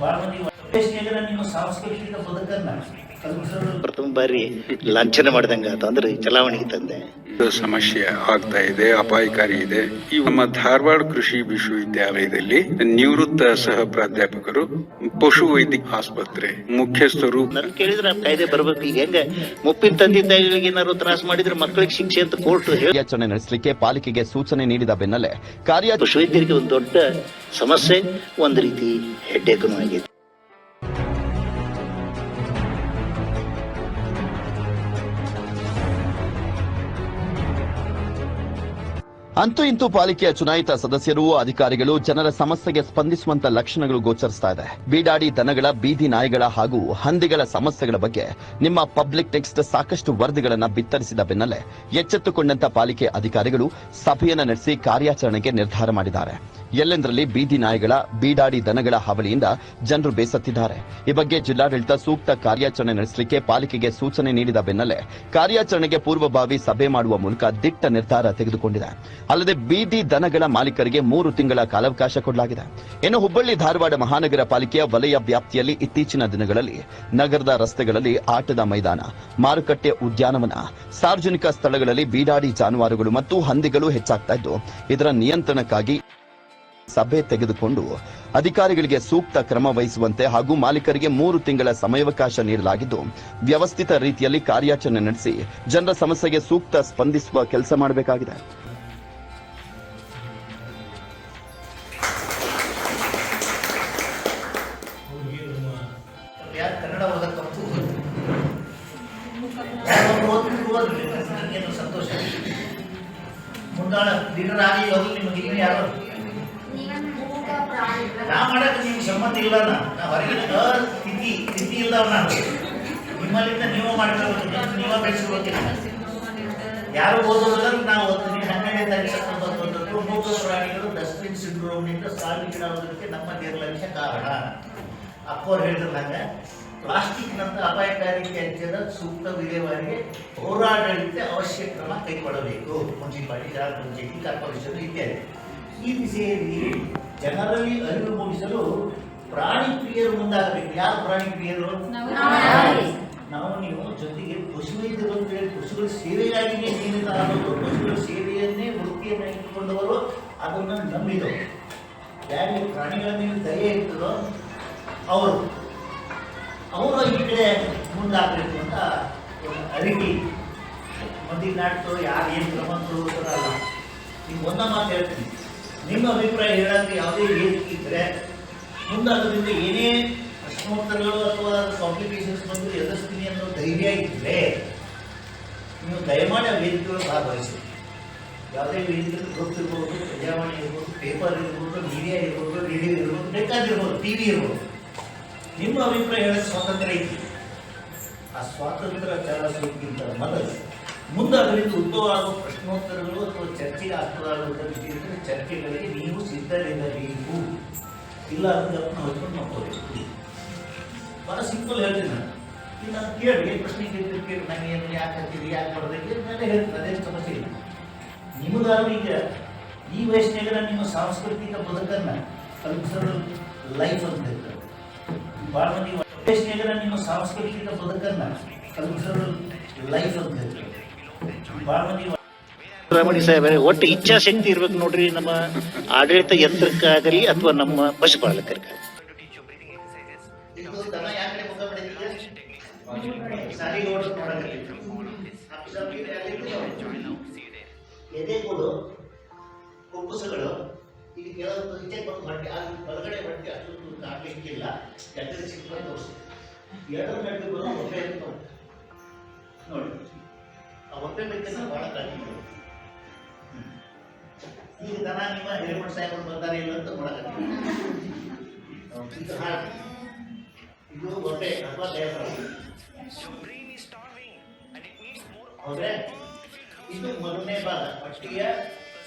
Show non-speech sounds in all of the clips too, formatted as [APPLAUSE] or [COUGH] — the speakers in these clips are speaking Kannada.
ಬಹಳ ಮಂದಿ ದೇಶನಾಗ ಸಾಂಸ್ಕೃತಿಕ ಬದುಕನ್ನ ಪ್ರಥಮ ಬಾರಿ ಲಾಂಛನ ಮಾಡಿದಂಗ ಆತು. ಅಂದ್ರೆ ಚಲಾವಣೆಗೆ ತಂದೆ ಸಮಸ್ಯೆ ಆಗ್ತಾ ಇದೆ ಅಪಾಯಕಾರಿ ಇದೆ. ಈ ನಮ್ಮ ಧಾರವಾಡ ಕೃಷಿ ವಿಶ್ವವಿದ್ಯಾಲಯದಲ್ಲಿ ನಿವೃತ್ತ ಸಹ ಪ್ರಾಧ್ಯಾಪಕರು ಪಶು ವೈದ್ಯಕ ಆಸ್ಪತ್ರೆ ಮುಖ್ಯಸ್ಥರು ನನ್ ಕೇಳಿದ್ರೆ ಕಾಯ್ದೆ ಬರ್ಬೇಕು. ಈಗ ಹೆಂಗ? ಮುಪ್ಪಿನ ತಂದೆ ತಾಯಿಗಳಿಗೆ ಏನಾದ್ರು ತ್ರಾಸ ಮಾಡಿದ್ರೆ ಮಕ್ಕಳಿಗೆ ಶಿಕ್ಷೆ ಅಂತ ಕೋರ್ಟ್ ಹೇಳಿ. ಕಾರ್ಯಾಚರಣೆ ನಡೆಸಲಿಕ್ಕೆ ಪಾಲಿಕೆಗೆ ಸೂಚನೆ ನೀಡಿದ ಬೆನ್ನಲ್ಲೇ ಕಾರ್ಯ ಪಶುವೈದ್ಯರಿಗೆ ಒಂದು ದೊಡ್ಡ ಸಮಸ್ಯೆ ಒಂದ್ ರೀತಿ ಹೆಡ್ಡೇಕನು ಆಗೈತಿ ಅಂತೂ ಇಂತೂ ಪಾಲಿಕೆಯ ಚುನಾಯಿತ ಸದಸ್ಯರು, ಅಧಿಕಾರಿಗಳು ಜನರ ಸಮಸ್ಯೆಗೆ ಸ್ಪಂದಿಸುವಂತ ಲಕ್ಷಣಗಳು ಗೋಚರಿಸ್ತಾ ಇದೆ. ಬೀಡಾಡಿ ದನಗಳ ಬೀದಿ ನಾಯಿಗಳ ಹಾಗೂ ಹಂದಿಗಳ ಸಮಸ್ಯೆಗಳ ಬಗ್ಗೆ ನಿಮ್ಮ ಪಬ್ಲಿಕ್ ಟೆಕ್ಸ್ಟ್ ಸಾಕಷ್ಟು ವರದಿಗಳನ್ನು ಬಿತ್ತರಿಸಿದ ಬೆನ್ನಲ್ಲೇ ಎಚ್ಚೆತ್ತುಕೊಂಡಂತ ಪಾಲಿಕೆ ಅಧಿಕಾರಿಗಳು ಸಭೆಯನ್ನು ನಡೆಸಿ ಕಾರ್ಯಾಚರಣೆಗೆ ನಿರ್ಧಾರ ಮಾಡಿದ್ದಾರೆ. ಎಲ್ಲೆಂದರಲ್ಲಿ ಬೀದಿ ನಾಯಿಗಳ, ಬೀಡಾಡಿ ದನಗಳ ಹಾವಳಿಯಿಂದ ಜನರು ಬೇಸತ್ತಿದ್ದಾರೆ. ಈ ಬಗ್ಗೆ ಜಿಲ್ಲಾಡಳಿತ ಸೂಕ್ತ ಕಾರ್ಯಾಚರಣೆ ನಡೆಸಲಿಕ್ಕೆ ಪಾಲಿಕೆಗೆ ಸೂಚನೆ ನೀಡಿದ ಬೆನ್ನಲ್ಲೇ ಕಾರ್ಯಾಚರಣೆಗೆ ಪೂರ್ವಭಾವಿ ಸಭೆ ಮಾಡುವ ಮೂಲಕ ದಿಟ್ಟ ನಿರ್ಧಾರ ತೆಗೆದುಕೊಂಡಿದೆ. ಅಲ್ಲದೆ ಬೀದಿ ದನಗಳ ಮಾಲೀಕರಿಗೆ ಮೂರು ತಿಂಗಳ ಕಾಲಾವಕಾಶ ಕೊಡಲಾಗಿದೆ. ಇನ್ನು ಹುಬ್ಬಳ್ಳಿ ಧಾರವಾಡ ಮಹಾನಗರ ಪಾಲಿಕೆಯ ವಲಯ ವ್ಯಾಪ್ತಿಯಲ್ಲಿ ಇತ್ತೀಚಿನ ದಿನಗಳಲ್ಲಿ ನಗರದ ರಸ್ತೆಗಳಲ್ಲಿ ಆಟದ ಮೈದಾನ, ಮಾರುಕಟ್ಟೆ ಉದ್ಯಾನವನ, ಸಾರ್ವಜನಿಕ ಸ್ಥಳಗಳಲ್ಲಿ ಬೀಡಾಡಿ ಜಾನುವಾರುಗಳು ಮತ್ತು ಹಂದಿಗಳು ಹೆಚ್ಚಾಗ್ತಾ ಇದ್ದು, ಇದರ ನಿಯಂತ್ರಣಕ್ಕಾಗಿ ಸಭೆ ತೆಗೆದುಕೊಂಡು ಅಧಿಕಾರಿಗಳಿಗೆ ಸೂಕ್ತ ಕ್ರಮ ವಹಿಸುವಂತೆ ಹಾಗೂ ಮಾಲೀಕರಿಗೆ ಮೂರು ತಿಂಗಳ ಸಮಯಾವಕಾಶ ನೀಡಲಾಗಿದ್ದು, ವ್ಯವಸ್ಥಿತ ರೀತಿಯಲ್ಲಿ ಕಾರ್ಯಾಚರಣೆ ನಡೆಸಿ ಜನರ ಸಮಸ್ಯೆಗೆ ಸೂಕ್ತ ಸ್ಪಂದಿಸುವ ಕೆಲಸ ಮಾಡಬೇಕಾಗಿದೆ. ಸಂತೋಷ. ಮುಂದಾಳ ಲೀಡರ್ ಆಗಿ ಯಾರು ನಾ ಮಾಡಕ್ಕೆ ನಿಮ್ಗೆ ಸಂಬಂಧ ಇಲ್ಲ ನಾ ಹೊರಗಿನ ಸ್ಥಿತಿ ಸ್ಥಿತಿ ಇಲ್ಲ ನಿಮ್ಮಲ್ಲಿಂದ ನೀವು ಮಾಡ್ಕೊಳ್ಬೇಕು. ನೀವ ಬೆಳೆಸ್ಕೊಳ್ತೀರಿ. ಯಾರು ಓದೋದಿಲ್ಲ ನಾವು ಓದ್ತೀನಿ. ಹನ್ನೆರಡನೇ ತಾರೀಕು ಬಂದದ್ದು ಮೂಕ ಪ್ರಾಣಿಗಳು ಡಸ್ಟ್ಬಿನ್ ಸಿಂಡ್ರೋಮ್ನಿಂದ ಸಾವಿಗೀಡಾಗೋದಕ್ಕೆ ನಮ್ಮ ನಿರ್ಲಕ್ಷ್ಯ ಕಾರಣ. ಅಪ್ಪವ್ರು ಹೇಳಿದ್ರಂಗ ಪ್ಲಾಸ್ಟಿಕ್ನಂತ ಅಪಾಯಕಾರಿ ತ್ಯಾಜ್ಯದ ಸೂಕ್ತ ವಿಲೇವಾರಿಗೆ ಪೌರಾಡಳಿತ ಅವಶ್ಯ ಕ್ರಮ ಕೈಗೊಳ್ಳಬೇಕು. ಮುನ್ಸಿಪಾಲಿಟಿ ಗ್ರಾಮ ಪಂಚಾಯತಿ ಕಾರ್ಪೊರೇಷನ್ ಇತ್ಯಾದಿ. ಈ ದಿಸೆಯಲ್ಲಿ ಜನರಲ್ಲಿ ಅರಿವು ಮೂಡಿಸಲು ಪ್ರಾಣಿ ಪ್ರಿಯರು ಮುಂದಾಗಬೇಕು. ಯಾರು ಪ್ರಾಣಿ ಪ್ರಿಯರು? ನಾವು ನೀವು. ಜೊತೆಗೆ ಪಶುವೈದ್ಯರು ಅಂತ ಹೇಳಿ ಪಶುಗಳ ಸೇವೆಗಾಗಿಯೇ ಜೀವಿತ ಆಗೋದು ಪಶುಗಳ ಸೇವೆಯನ್ನೇ ವೃತ್ತಿಯನ್ನು ಇಟ್ಟುಕೊಂಡವರು ಅದನ್ನು ನಂಬಿದವರು. ಯಾರಿಗೆ ಪ್ರಾಣಿಗಳ ಮೇಲೆ ದಯೆ ಇರ್ತದೋ ಅವರು. ಅವರು ಈ ಕಡೆ ಮುಂದಾಗಬೇಕು ಅಂತ ಒಂದು ಅರಿವಿ ಮಂದಿ ನಾಟ್ತು ಯಾರು ಏನು ಕ್ರಮ ಅಲ್ಲ ನೀವು ಒಂದ ಮಾತು ಹೇಳ್ತೀನಿ. ನಿಮ್ಮ ಅಭಿಪ್ರಾಯ ಹೇಳೋಕ್ಕೆ ಯಾವುದೇ ವೇದಿಕೆ ಇದ್ದರೆ ಮುಂದಾದ್ರಿಂದ ಏನೇ ಪ್ರಶ್ನೋತ್ತರಗಳು ಅಥವಾ ಕಾಂಪ್ಲಿಕೇಶನ್ಸ್ ಬಂದು ಎದುರಿಸ್ತೀನಿ ಅನ್ನೋ ಧೈರ್ಯ ಇದ್ದರೆ ನೀವು ದಯಮಾಡಿ ಆ ವೇದಿಕೆಗಳು ಭಾಗವಹಿಸಿ. ಯಾವುದೇ ವೇದಿಕೆ ಗೊತ್ತಿರ್ಬೋದು ಪ್ರಜಾವಾಣಿ ಇರ್ಬೋದು ಪೇಪರ್ ಇರ್ಬೋದು ಮೀಡಿಯಾ ಇರ್ಬೋದು ರೇಡಿಯೋ ಇರ್ಬೋದು ಬೇಕಾದಿರ್ಬೋದು ಟಿ ವಿ ಇರ್ಬೋದು. ನಿಮ್ಮ ಅಭಿಪ್ರಾಯ ಹೇಳೋದು ಸ್ವಾತಂತ್ರ್ಯ ಐತಿ. ಆ ಸ್ವಾತಂತ್ರ್ಯ ಚಲಾಯಿಸೋದಕ್ಕಿಂತ ಮೊದಲು ಮುಂದೆ ಅದರಿಂದ ಉದ್ಭವ ಆಗೋ ಪ್ರಶ್ನೋತ್ತರಗಳು ಅಥವಾ ಚರ್ಚೆಗೆ ಅರ್ಥವಾಗುವಂಥ ಇದ್ದರೆ ಚರ್ಚೆಗಳಿಗೆ ನೀವು ಸಿದ್ಧರಿರಬೇಕು. ಇಲ್ಲ ಅಂದ್ರೆ ನಾವು ಹೊತ್ಕೊಂಡು ಮಾಡ್ಕೋಬೇಕು ಭಾಳ ಸಿಂಪಲ್ ಹೇಳ್ತೀನಿ ನಾನು. ಈಗ ನಾನು ಕೇಳಿ ಪ್ರಶ್ನೆ ಕೇಳ್ತೀರಿ ಕೇಳಿ. ನಂಗೆ ಏನು ಯಾಕೆ ಹಾಕ್ತೀರಿ ಯಾಕೆ ಮಾಡೋದಕ್ಕೆ ನಾನೇ ಹೇಳ್ತೀನಿ. ಅದೇ ಸಮಸ್ಯೆ ಇಲ್ಲ. ನಿಮಗಾದ್ರೂ ಈಗ ಈ ವಯಸ್ಸಿನಾಗ ನಿಮ್ಮ ಸಾಂಸ್ಕೃತಿಕ ಬದುಕನ್ನು ಕಲ್ಪಿಸಲು ಲೈಫ್ ಅಂತ ಹೇಳ್ತಾರೆ. ಭಾಳ ಮಂದಿ ವಯಸ್ಸಿನಾಗ ನಿಮ್ಮ ಸಾಂಸ್ಕೃತಿಕ ಬದುಕನ್ನು ಕಲ್ಪಿಸಲು ಲೈಫ್ ಅಂತ ಹೇಳ್ತಾರೆ. ಒಟ್ಟು ಇಚ್ಛಾಶಕ್ತಿ ಇರ್ಬೇಕು ನೋಡ್ರಿ ನಮ್ಮ ಆಡಳಿತ ಯಂತ್ರಕ್ಕಾಗಲಿ ಅಥವಾ ನಮ್ಮ ಪಶುಪಾಲಕರಿಗೆ ಎದೆಗಳು ಈಗ ಕೆಲವೊಂದು ಹಿಂದೆ ಹೊರಗಡೆ ಅಷ್ಟೊಂದು ಎರಡು ನೋಡಿ ಆ ಹೊಟ್ಟೆ ಬಹಳ ಕಾಣಿದ್ರು ಈಗ ದನ ನಿಮ್ಮ ಹಿರೇಮಠ ಸಾಹೇಬರು ಬರ್ತಾರೆ ಇಲ್ಲ ಅಂತ ಮಾಡಕ್ಕೆ ಇದು ಹೊಟ್ಟೆ ಅಥವಾ ದೇವರ ಹೌದ್ರೆ, ಇದು ಮೊದಲನೇ ಭಾಗ, ಪಟ್ಟಿಯ